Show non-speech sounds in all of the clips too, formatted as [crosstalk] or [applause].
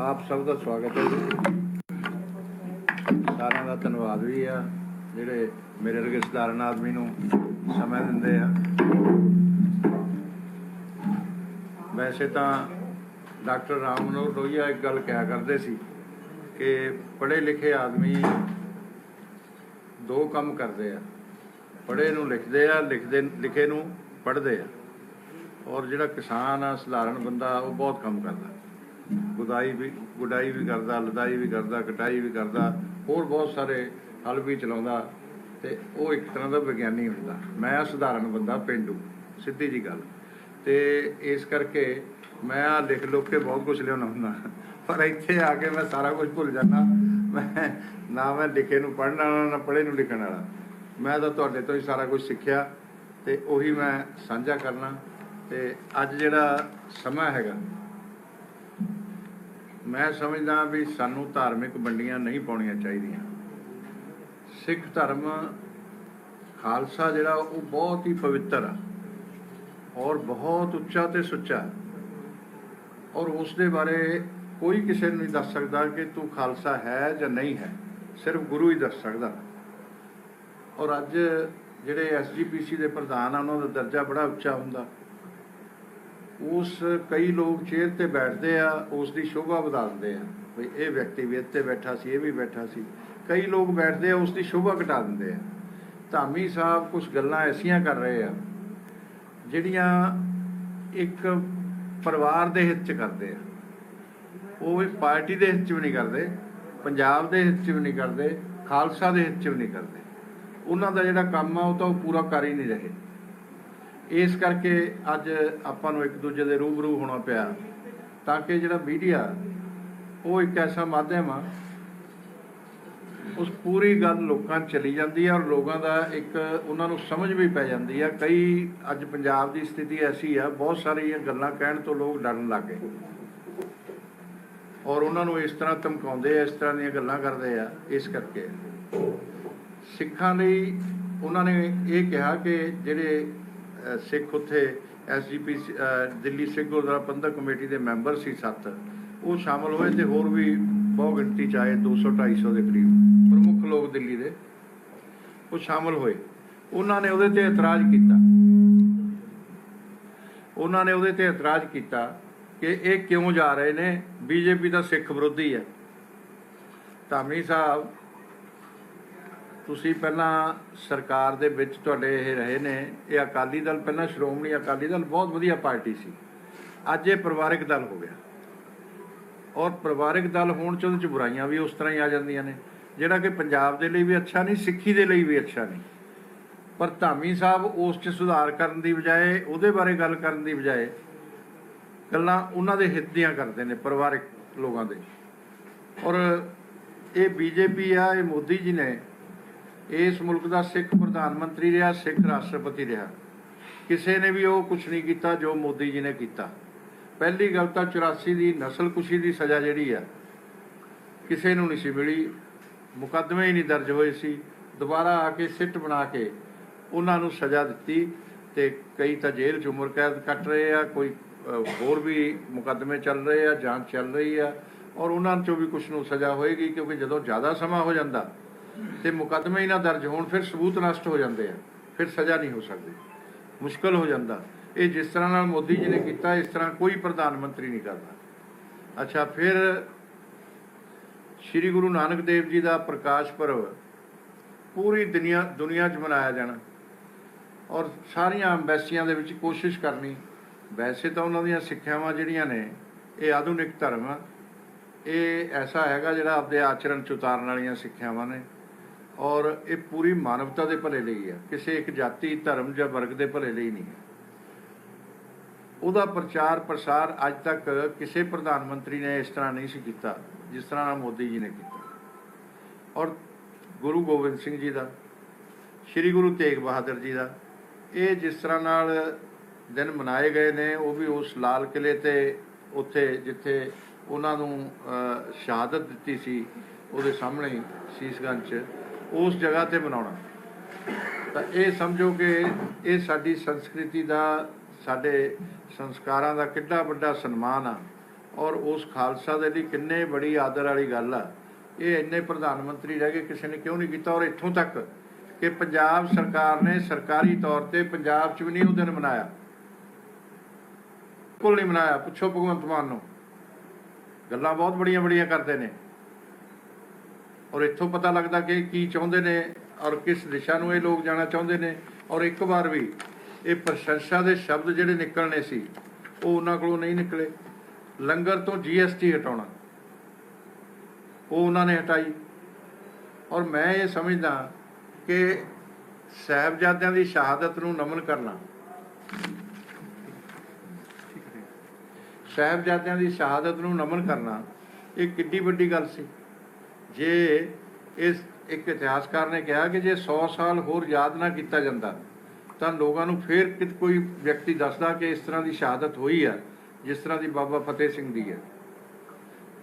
ਆਪ ਸਭ ਦਾ ਸਵਾਗਤ ਹੈ ਜੀ। ਸਾਰਿਆਂ ਦਾ ਧੰਨਵਾਦ ਵੀ ਆ, ਜਿਹੜੇ ਮੇਰੇ ਵਰਗੇ ਸਧਾਰਨ ਆਦਮੀ ਨੂੰ ਸਮਾਂ ਦਿੰਦੇ ਆ। ਵੈਸੇ ਤਾਂ ਡਾਕਟਰ ਰਾਮ ਮਨੋਹਰ ਲੋਹੀਆ ਇੱਕ ਗੱਲ ਕਿਹਾ ਕਰਦੇ ਸੀ ਕਿ ਪੜ੍ਹੇ ਲਿਖੇ ਆਦਮੀ ਦੋ ਕੰਮ ਕਰਦੇ ਆ। ਪੜ੍ਹੇ ਨੂੰ ਲਿਖਦੇ ਆ, ਲਿਖਦੇ, ਲਿਖੇ ਨੂੰ ਪੜ੍ਹਦੇ ਆ। ਔਰ ਜਿਹੜਾ ਕਿਸਾਨ ਆ, ਸਧਾਰਨ ਬੰਦਾ, ਉਹ ਬਹੁਤ ਕੰਮ ਕਰਦਾ। ਗੁਦਾਈ ਵੀ, ਗੁਡਾਈ ਵੀ ਕਰਦਾ, ਲਦਾਈ ਵੀ ਕਰਦਾ, ਕਟਾਈ ਵੀ ਕਰਦਾ, ਹੋਰ ਬਹੁਤ ਸਾਰੇ ਹਲ ਵੀ ਚਲਾਉਂਦਾ ਤੇ ਉਹ ਇੱਕ ਤਰ੍ਹਾਂ ਦਾ ਵਿਗਿਆਨੀ ਹੁੰਦਾ। ਮੈਂ ਸਧਾਰਨ ਬੰਦਾ, ਪਿੰਡੂ, ਸਿੱਧੀ ਜੀ ਗੱਲ। ਤੇ ਇਸ ਕਰਕੇ ਮੈਂ ਆ ਲਿਖ ਲੁੱਕ ਕੇ ਬਹੁਤ ਕੁਝ ਲਿਆਉਣਾ ਹੁੰਦਾ। ਪਰ ਇੱਥੇ ਆ ਕੇ ਮੈਂ ਸਾਰਾ ਕੁਝ ਭੁੱਲ ਜਾਂਦਾ। ਮੈਂ, ਨਾ ਮੈਂ ਲਿਖੇ ਨੂੰ ਪੜ੍ਹਨ ਵਾਲਾ, ਨਾ ਪੜ੍ਹੇ ਨੂੰ ਲਿਖਣ ਵਾਲਾ। ਮੈਂ ਤਾਂ ਤੁਹਾਡੇ ਤੋਂ ਹੀ ਸਾਰਾ ਕੁਝ ਸਿੱਖਿਆ ਤੇ ਉਹੀ ਮੈਂ ਸਾਂਝਾ ਕਰਨਾ। ਤੇ ਅੱਜ ਜਿਹੜਾ ਸਮਾਂ ਹੈਗਾ ਮੈਂ ਸਮਝਦਾ ਵੀ ਸਾਨੂੰ ਧਾਰਮਿਕ ਵੰਡੀਆਂ ਨਹੀਂ ਪਾਉਣੀਆਂ ਚਾਹੀਦੀਆਂ। ਸਿੱਖ ਧਰਮ ਖਾਲਸਾ ਜਿਹੜਾ ਉਹ ਬਹੁਤ ਹੀ ਪਵਿੱਤਰ ਆ ਔਰ ਬਹੁਤ ਉੱਚਾ ਤੇ ਸੁੱਚਾ। ਔਰ ਉਸ ਦੇ ਬਾਰੇ ਕੋਈ ਕਿਸੇ ਨੂੰ ਨਹੀਂ ਦੱਸ ਸਕਦਾ ਕਿ ਤੂੰ ਖਾਲਸਾ ਹੈ ਜਾਂ ਨਹੀਂ ਹੈ। ਸਿਰਫ ਗੁਰੂ ਹੀ ਦੱਸ ਸਕਦਾ। ਔਰ ਅੱਜ ਜਿਹੜੇ ਐਸਜੀਪੀਸੀ ਦੇ ਪ੍ਰਧਾਨ ਆ, ਉਹਨਾਂ ਦਾ ਦਰਜਾ ਬੜਾ ਉੱਚਾ ਹੁੰਦਾ। ਉਸ ਕਈ ਲੋਕ ਚੇਅਰ ਤੇ ਬੈਠਦੇ ਆ ਉਸ ਦੀ ਸ਼ੋਭਾ ਵਧਾ ਦਿੰਦੇ ਆ। ਵੀ ਇਹ ਵਿਅਕਤੀ ਵੀ ਇੱਥੇ ਬੈਠਾ ਸੀ, ਇਹ ਵੀ ਬੈਠਾ ਸੀ। ਕਈ ਲੋਕ ਬੈਠਦੇ ਆ ਉਸ ਦੀ ਸ਼ੋਭਾ ਘਟਾ ਦਿੰਦੇ ਆ। ਧਾਮੀ ਸਾਹਿਬ ਕੁਝ ਗੱਲਾਂ ਐਸੀਆਂ ਕਰ ਰਹੇ ਆ, ਜਿਹੜੀਆਂ ਇੱਕ ਪਰਿਵਾਰ ਦੇ ਹਿੱਤ ਚ ਕਰਦੇ ਆ। ਉਹ ਇੱਕ ਪਾਰਟੀ ਦੇ ਹਿੱਤ ਚ ਵੀ ਨਹੀਂ ਕਰਦੇ, ਪੰਜਾਬ ਦੇ ਹਿੱਤ ਚ ਵੀ ਨਹੀਂ ਕਰਦੇ, ਖਾਲਸਾ ਦੇ ਹਿੱਤ ਚ ਵੀ ਨਹੀਂ ਕਰਦੇ। ਉਹਨਾਂ ਦਾ ਜਿਹੜਾ ਕੰਮ ਆ, ਉਹ ਤਾਂ ਉਹ ਪੂਰਾ ਕਰ ਹੀ ਨਹੀਂ ਰਹੇ। ਇਸ ਕਰਕੇ ਅੱਜ ਆਪਾਂ ਨੂੰ ਇੱਕ ਦੂਜੇ ਦੇ ਰੂਬਰੂ ਹੋਣਾ ਪਿਆ, ਤਾਂ ਕਿ ਜਿਹੜਾ ਮੀਡੀਆ ਉਹ ਇੱਕ ਐਸਾ ਮਾਧਿਅਮ ਆ, ਉਸ ਪੂਰੀ ਗੱਲ ਲੋਕਾਂ ਚਲੀ ਜਾਂਦੀ ਹੈ ਔਰ ਲੋਕਾਂ ਦਾ ਇੱਕ ਉਹਨਾਂ ਨੂੰ ਸਮਝ ਵੀ ਪੈ ਜਾਂਦੀ ਹੈ ਕਈ ਅੱਜ ਪੰਜਾਬ ਦੀ ਸਥਿਤੀ ਐਸੀ ਆ, ਬਹੁਤ ਸਾਰੀਆਂ ਗੱਲਾਂ ਕਹਿਣ ਤੋਂ ਲੋਕ ਡਰਨ ਲੱਗ ਗਏ। ਔਰ ਉਹਨਾਂ ਨੂੰ ਇਸ ਤਰ੍ਹਾਂ ਧਮਕਾਉਂਦੇ ਆ, ਇਸ ਤਰ੍ਹਾਂ ਦੀਆਂ ਗੱਲਾਂ ਕਰਦੇ ਆ, ਇਸ ਕਰਕੇ। ਸਿੱਖਾਂ ਲਈ ਉਹਨਾਂ ਨੇ ਇਹ ਕਿਹਾ ਕਿ ਜਿਹੜੇ ਸਿੱਖ ਉੱਥੇ ਐਸਜੀਪੀ ਦਿੱਲੀ ਸਿੱਖ ਗੁਰਦੁਆਰਾ ਪ੍ਰਬੰਧਕ ਕਮੇਟੀ ਦੇ ਮੈਂਬਰ ਸੀ ਸੱਤ। ਉਹ ਸ਼ਾਮਲ ਹੋਏ ਤੇ ਹੋਰ ਵੀ ਬਹੁ ਗਿਣਤੀ ਚ ਆਏ 200 250 ਦੇ ਕਰੀਬ, ਪ੍ਰਮੁੱਖ ਲੋਕ ਦਿੱਲੀ ਦੇ। ਉਹ ਸ਼ਾਮਲ ਹੋਏ। ਉਹਨਾਂ ਨੇ ਉਹਦੇ ਤੇ ਇਤਰਾਜ਼ ਕੀਤਾ। ਉਹਨਾਂ ਨੇ ਉਹਦੇ ਤੇ ਇਤਰਾਜ਼ ਕੀਤਾ ਕਿ ਇਹ ਕਿਉਂ ਜਾ ਰਹੇ ਨੇ? ਬੀਜੇਪੀ ਦਾ ਸਿੱਖ ਵਿਰੋਧੀ ਹੈ। ਧਾਮੀ ਸਾਹਿਬ ਤੁਸੀਂ ਪਹਿਲਾਂ ਸਰਕਾਰ ਦੇ ਵਿੱਚ ਤੁਹਾਡੇ ਇਹ ਰਹੇ ਨੇ, ਇਹ ਅਕਾਲੀ ਦਲ ਪਹਿਲਾਂ ਸ਼੍ਰੋਮਣੀ ਅਕਾਲੀ ਦਲ ਬਹੁਤ ਵਧੀਆ ਪਾਰਟੀ ਸੀ। ਅੱਜ ਇਹ ਪਰਿਵਾਰਕ ਦਲ ਹੋ ਗਿਆ। ਔਰ ਪਰਿਵਾਰਕ ਦਲ ਹੋਣ ਚ ਉਹਦੇ ਚ ਬੁਰਾਈਆਂ ਵੀ ਉਸ ਤਰ੍ਹਾਂ ਹੀ ਆ ਜਾਂਦੀਆਂ ਨੇ। ਜਿਹੜਾ ਕਿ ਪੰਜਾਬ ਦੇ ਲਈ ਵੀ ਅੱਛਾ ਨਹੀਂ, ਸਿੱਖੀ ਦੇ ਲਈ ਵੀ ਅੱਛਾ ਨਹੀਂ। ਪਰ ਧਾਮੀ ਸਾਹਿਬ ਉਸ ਚ ਸੁਧਾਰ ਕਰਨ ਦੀ ਬਜਾਏ, ਉਹਦੇ ਬਾਰੇ ਗੱਲ ਕਰਨ ਦੀ ਬਜਾਏ ਗੱਲਾਂ ਉਹਨਾਂ ਦੇ ਹਿੱਤ ਦੀਆਂ ਕਰਦੇ ਨੇ, ਪਰਿਵਾਰਕ ਲੋਕਾਂ ਦੇ। ਔਰ ਇਹ ਬੀਜੇਪੀ ਆ, ਇਹ ਮੋਦੀ ਜੀ ਨੇ ਇਸ ਮੁਲਕ ਦਾ ਸਿੱਖ ਪ੍ਰਧਾਨ ਮੰਤਰੀ ਰਿਹਾ, ਸਿੱਖ ਰਾਸ਼ਟਰਪਤੀ ਰਿਹਾ। ਕਿਸੇ ਨੇ ਵੀ ਉਹ ਕੁਝ ਨਹੀਂ ਕੀਤਾ ਜੋ ਮੋਦੀ ਜੀ ਨੇ ਕੀਤਾ। ਪਹਿਲੀ ਗੱਲ ਤਾਂ 84 ਦੀ ਨਸਲਕੁਸ਼ੀ ਦੀ ਸਜ਼ਾ ਜਿਹੜੀ ਆ, ਕਿਸੇ ਨੂੰ ਨਹੀਂ ਸੀ ਮਿਲੀ। ਮੁਕੱਦਮੇ ਹੀ ਨਹੀਂ ਦਰਜ ਹੋਏ ਸੀ। ਦੁਬਾਰਾ ਆ ਕੇ ਸਿੱਟ ਬਣਾ ਕੇ ਉਹਨਾਂ ਨੂੰ ਸਜ਼ਾ ਦਿੱਤੀ ਤੇ ਕਈ ਤਾਂ ਜੇਲ੍ਹ 'ਚ ਉਮਰ ਕੈਦ ਕੱਟ ਰਹੇ ਆ, ਕੋਈ ਹੋਰ ਵੀ ਮੁਕੱਦਮੇ ਚੱਲ ਰਹੇ ਆ, ਜਾਂਚ ਚੱਲ ਰਹੀ ਆ। ਔਰ ਉਹਨਾਂ 'ਚੋਂ ਵੀ ਕੁਝ ਨੂੰ ਸਜ਼ਾ ਹੋਏਗੀ ਕਿਉਂਕਿ ਜਦੋਂ ਜ਼ਿਆਦਾ ਸਮਾਂ ਹੋ ਜਾਂਦਾ ਤੇ ਮੁਕੱਦਮੇ ਹੀ ਨਾ ਦਰਜ ਹੋਣ, ਫਿਰ ਸਬੂਤ ਨਸ਼ਟ ਹੋ ਜਾਂਦੇ ਆ, ਫਿਰ ਸਜ਼ਾ ਨਹੀਂ ਹੋ ਸਕਦੀ। ਮੁਸ਼ਕਲ ਹੋ ਜਾਂਦਾ। ਇਹ ਜਿਸ ਤਰ੍ਹਾਂ ਨਾਲ ਮੋਦੀ ਜੀ ਨੇ ਕੀਤਾ, ਇਸ ਤਰ੍ਹਾਂ ਕੋਈ ਪ੍ਰਧਾਨ ਮੰਤਰੀ ਨਹੀਂ ਕਰਦਾ। ਅੱਛਾ, ਫਿਰ ਸ੍ਰੀ ਗੁਰੂ ਨਾਨਕ ਦੇਵ ਜੀ ਦਾ ਪ੍ਰਕਾਸ਼ ਪਰਵ ਪੂਰੀ ਦੁਨੀਆ ਦੁਨੀਆ 'ਚ ਮਨਾਇਆ ਜਾਣਾ। ਔਰ ਸਾਰੀਆਂ ਅੰਬੈਸੀਆਂ ਦੇ ਵਿੱਚ ਕੋਸ਼ਿਸ਼ ਕਰਨੀ। ਵੈਸੇ ਤਾਂ ਉਹਨਾਂ ਦੀਆਂ ਸਿੱਖਿਆਵਾਂ ਜਿਹੜੀਆਂ ਨੇ, ਇਹ ਆਧੁਨਿਕ ਧਰਮ ਆ। ਇਹ ਐਸਾ ਹੈਗਾ ਜਿਹੜਾ ਆਪਦੇ ਆਚਰਣ ਚ ਉਤਾਰਨ ਵਾਲੀਆਂ ਸਿੱਖਿਆਵਾਂ ਨੇ। ਔਰ ਇਹ ਪੂਰੀ ਮਾਨਵਤਾ ਦੇ ਭਲੇ ਲਈ ਹੈ। ਕਿਸੇ ਇੱਕ ਜਾਤੀ, ਧਰਮ ਜਾਂ ਵਰਗ ਦੇ ਭਲੇ ਲਈ ਨਹੀਂ ਹੈ। ਉਹਦਾ ਪ੍ਰਚਾਰ ਪ੍ਰਸਾਰ ਅੱਜ ਤੱਕ ਕਿਸੇ ਪ੍ਰਧਾਨ ਮੰਤਰੀ ਨੇ ਇਸ ਤਰ੍ਹਾਂ ਨਹੀਂ ਸੀ ਕੀਤਾ, ਜਿਸ ਤਰ੍ਹਾਂ ਨਾਲ ਮੋਦੀ ਜੀ ਨੇ ਕੀਤਾ। ਔਰ ਗੁਰੂ ਗੋਬਿੰਦ ਸਿੰਘ ਜੀ ਦਾ, ਸ੍ਰੀ ਗੁਰੂ ਤੇਗ ਬਹਾਦਰ ਜੀ ਦਾ, ਇਹ ਜਿਸ ਤਰ੍ਹਾਂ ਨਾਲ ਦਿਨ ਮਨਾਏ ਗਏ ਨੇ, ਉਹ ਵੀ ਉਸ ਲਾਲ ਕਿਲੇ ਤੇ ਉੱਥੇ ਜਿੱਥੇ ਉਹਨਾਂ ਨੂੰ ਸ਼ਹਾਦਤ ਦਿੱਤੀ ਸੀ, ਉਹਦੇ ਸਾਹਮਣੇ ਹੀ ਸੀਸਗੰਜ 'ਚ। ਉਸ ਜਗ੍ਹਾ ਤੇ ਮਨਾਉਣਾ। ਤਾਂ ਇਹ ਸਮਝੋ ਕਿ ਇਹ ਸਾਡੀ ਸੰਸਕ੍ਰਿਤੀ ਦਾ, ਸਾਡੇ ਸੰਸਕਾਰਾਂ ਦਾ ਕਿੰਨਾ ਵੱਡਾ ਸਨਮਾਨ ਆ। ਔਰ ਉਸ ਖਾਲਸਾ ਦੇ ਲਈ ਕਿੰਨੇ ਬੜੀ ਆਦਰ ਵਾਲੀ ਗੱਲ ਆ। ਇਹ ਇੰਨੇ ਪ੍ਰਧਾਨ ਮੰਤਰੀ ਰਹਿ ਗਏ, ਕਿਸੇ ਨੇ ਕਿਉਂ ਨਹੀਂ ਕੀਤਾ? ਔਰ ਇੱਥੋਂ ਤੱਕ ਕਿ ਪੰਜਾਬ ਸਰਕਾਰ ਨੇ ਸਰਕਾਰੀ ਤੌਰ ਤੇ ਪੰਜਾਬ 'ਚ ਵੀ ਨਹੀਂ ਉਹ ਦਿਨ ਮਨਾਇਆ। ਬਿਲਕੁਲ ਨਹੀਂ ਮਨਾਇਆ। ਪੁੱਛੋ ਭਗਵੰਤ ਮਾਨ ਨੂੰ। ਗੱਲਾਂ ਬਹੁਤ ਬੜੀਆਂ ਬੜੀਆਂ ਕਰਦੇ ਨੇ। ਔਰ ਇੱਥੋਂ ਪਤਾ ਲੱਗਦਾ ਕਿ ਕੀ ਚਾਹੁੰਦੇ ਨੇ ਔਰ ਕਿਸ ਦਿਸ਼ਾ ਨੂੰ ਇਹ ਲੋਕ ਜਾਣਾ ਚਾਹੁੰਦੇ ਨੇ। ਔਰ ਇੱਕ ਵਾਰ ਵੀ ਇਹ ਪ੍ਰਸ਼ੰਸਾ ਦੇ ਸ਼ਬਦ ਜਿਹੜੇ ਨਿਕਲਣੇ ਸੀ, ਉਹ ਉਹਨਾਂ ਕੋਲੋਂ ਨਹੀਂ ਨਿਕਲੇ। ਲੰਗਰ ਤੋਂ ਜੀਐਸਟੀ ਹਟਾਉਣਾ, ਉਹ ਉਹਨਾਂ ਨੇ ਹਟਾਈ। ਔਰ ਮੈਂ ਇਹ ਸਮਝਦਾ ਕਿ ਸਾਹਿਬਜ਼ਾਦਿਆਂ ਦੀ ਸ਼ਹਾਦਤ ਨੂੰ ਨਮਨ ਕਰਨਾ, ਸਾਹਿਬਜ਼ਾਦਿਆਂ ਦੀ ਸ਼ਹਾਦਤ ਨੂੰ ਨਮਨ ਕਰਨਾ, ਇਹ ਕਿੱਡੀ ਵੱਡੀ ਗੱਲ ਸੀ। ਜੇ ਇਸ ਇੱਕ ਇਤਿਹਾਸਕਾਰ ਨੇ ਕਿਹਾ ਕਿ ਜੇ 100 ਸਾਲ ਹੋਰ ਯਾਦ ਨਾ ਕੀਤਾ ਜਾਂਦਾ, ਤਾਂ ਲੋਕਾਂ ਨੂੰ ਫੇਰ ਕਿਤ, ਕੋਈ ਵਿਅਕਤੀ ਦੱਸਦਾ ਕਿ ਇਸ ਤਰ੍ਹਾਂ ਦੀ ਸ਼ਹਾਦਤ ਹੋਈ ਆ, ਜਿਸ ਤਰ੍ਹਾਂ ਦੀ ਬਾਬਾ ਫਤਿਹ ਸਿੰਘ ਦੀ ਹੈ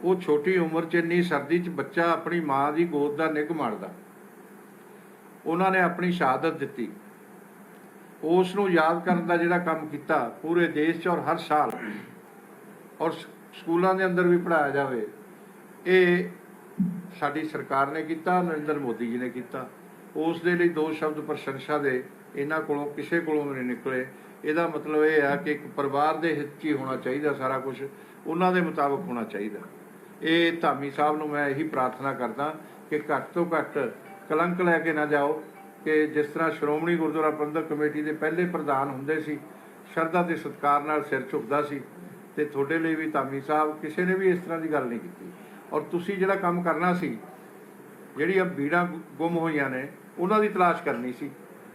ਉਹ ਛੋਟੀ ਉਮਰ 'ਚ ਇੰਨੀ ਸਰਦੀ 'ਚ ਬੱਚਾ ਆਪਣੀ ਮਾਂ ਦੀ ਗੋਦ ਦਾ ਨਿੱਘ ਮਾਣਦਾ ਉਹਨਾਂ ਨੇ ਆਪਣੀ ਸ਼ਹਾਦਤ ਦਿੱਤੀ। ਉਸ ਨੂੰ ਯਾਦ ਕਰਨ ਦਾ ਜਿਹੜਾ ਕੰਮ ਕੀਤਾ, ਪੂਰੇ ਦੇਸ਼ 'ਚ ਔਰ ਹਰ ਸਾਲ, ਔਰ ਸਕੂਲਾਂ ਦੇ ਅੰਦਰ ਵੀ ਪੜਾਇਆ ਜਾਵੇ, ਇਹ ਸਾਡੀ ਸਰਕਾਰ ਨੇ ਕੀਤਾ, ਨਰਿੰਦਰ ਮੋਦੀ ਜੀ ਨੇ ਕੀਤਾ। ਉਸ ਦੇ ਲਈ ਦੋ ਸ਼ਬਦ ਪ੍ਰਸ਼ੰਸਾ ਦੇ ਇਹਨਾਂ ਕੋਲੋਂ, ਕਿਸੇ ਕੋਲੋਂ ਵੀ ਨਹੀਂ ਨਿਕਲੇ। ਇਹਦਾ ਮਤਲਬ ਇਹ ਆ ਕਿ ਇੱਕ ਪਰਿਵਾਰ ਦੇ ਹਿੱਤ 'ਚ ਹੀ ਹੋਣਾ ਚਾਹੀਦਾ ਸਾਰਾ ਕੁਝ ਉਹਨਾਂ ਦੇ ਮੁਤਾਬਕ ਹੋਣਾ ਚਾਹੀਦਾ। ਇਹ ਧਾਮੀ ਸਾਹਿਬ ਨੂੰ ਮੈਂ ਇਹੀ ਪ੍ਰਾਰਥਨਾ ਕਰਦਾ ਕਿ ਘੱਟ ਤੋਂ ਘੱਟ ਕਲੰਕ ਲੈ ਕੇ ਨਾ ਜਾਓ ਕਿ ਜਿਸ ਤਰ੍ਹਾਂ ਸ਼੍ਰੋਮਣੀ ਗੁਰਦੁਆਰਾ ਪ੍ਰਬੰਧਕ ਕਮੇਟੀ ਦੇ ਪਹਿਲੇ ਪ੍ਰਧਾਨ ਹੁੰਦੇ ਸੀ, ਸ਼ਰਧਾ ਤੇ ਸਤਿਕਾਰ ਨਾਲ ਸਿਰ ਝੁਕਦਾ ਸੀ ਤੇ ਤੁਹਾਡੇ ਲਈ ਵੀ ਧਾਮੀ ਸਾਹਿਬ ਕਿਸੇ ਨੇ ਵੀ ਇਸ ਤਰ੍ਹਾਂ ਦੀ ਗੱਲ ਨਹੀਂ ਕੀਤੀ। ਔਰ ਤੁਸੀਂ ਜਿਹੜਾ ਕੰਮ ਕਰਨਾ ਸੀ, ਜਿਹੜੀ ਆ ਬੀੜਾਂ ਗੁੰਮ ਹੋਈਆਂ ਨੇ, ਉਹਨਾਂ ਦੀ ਤਲਾਸ਼ ਕਰਨੀ ਸੀ।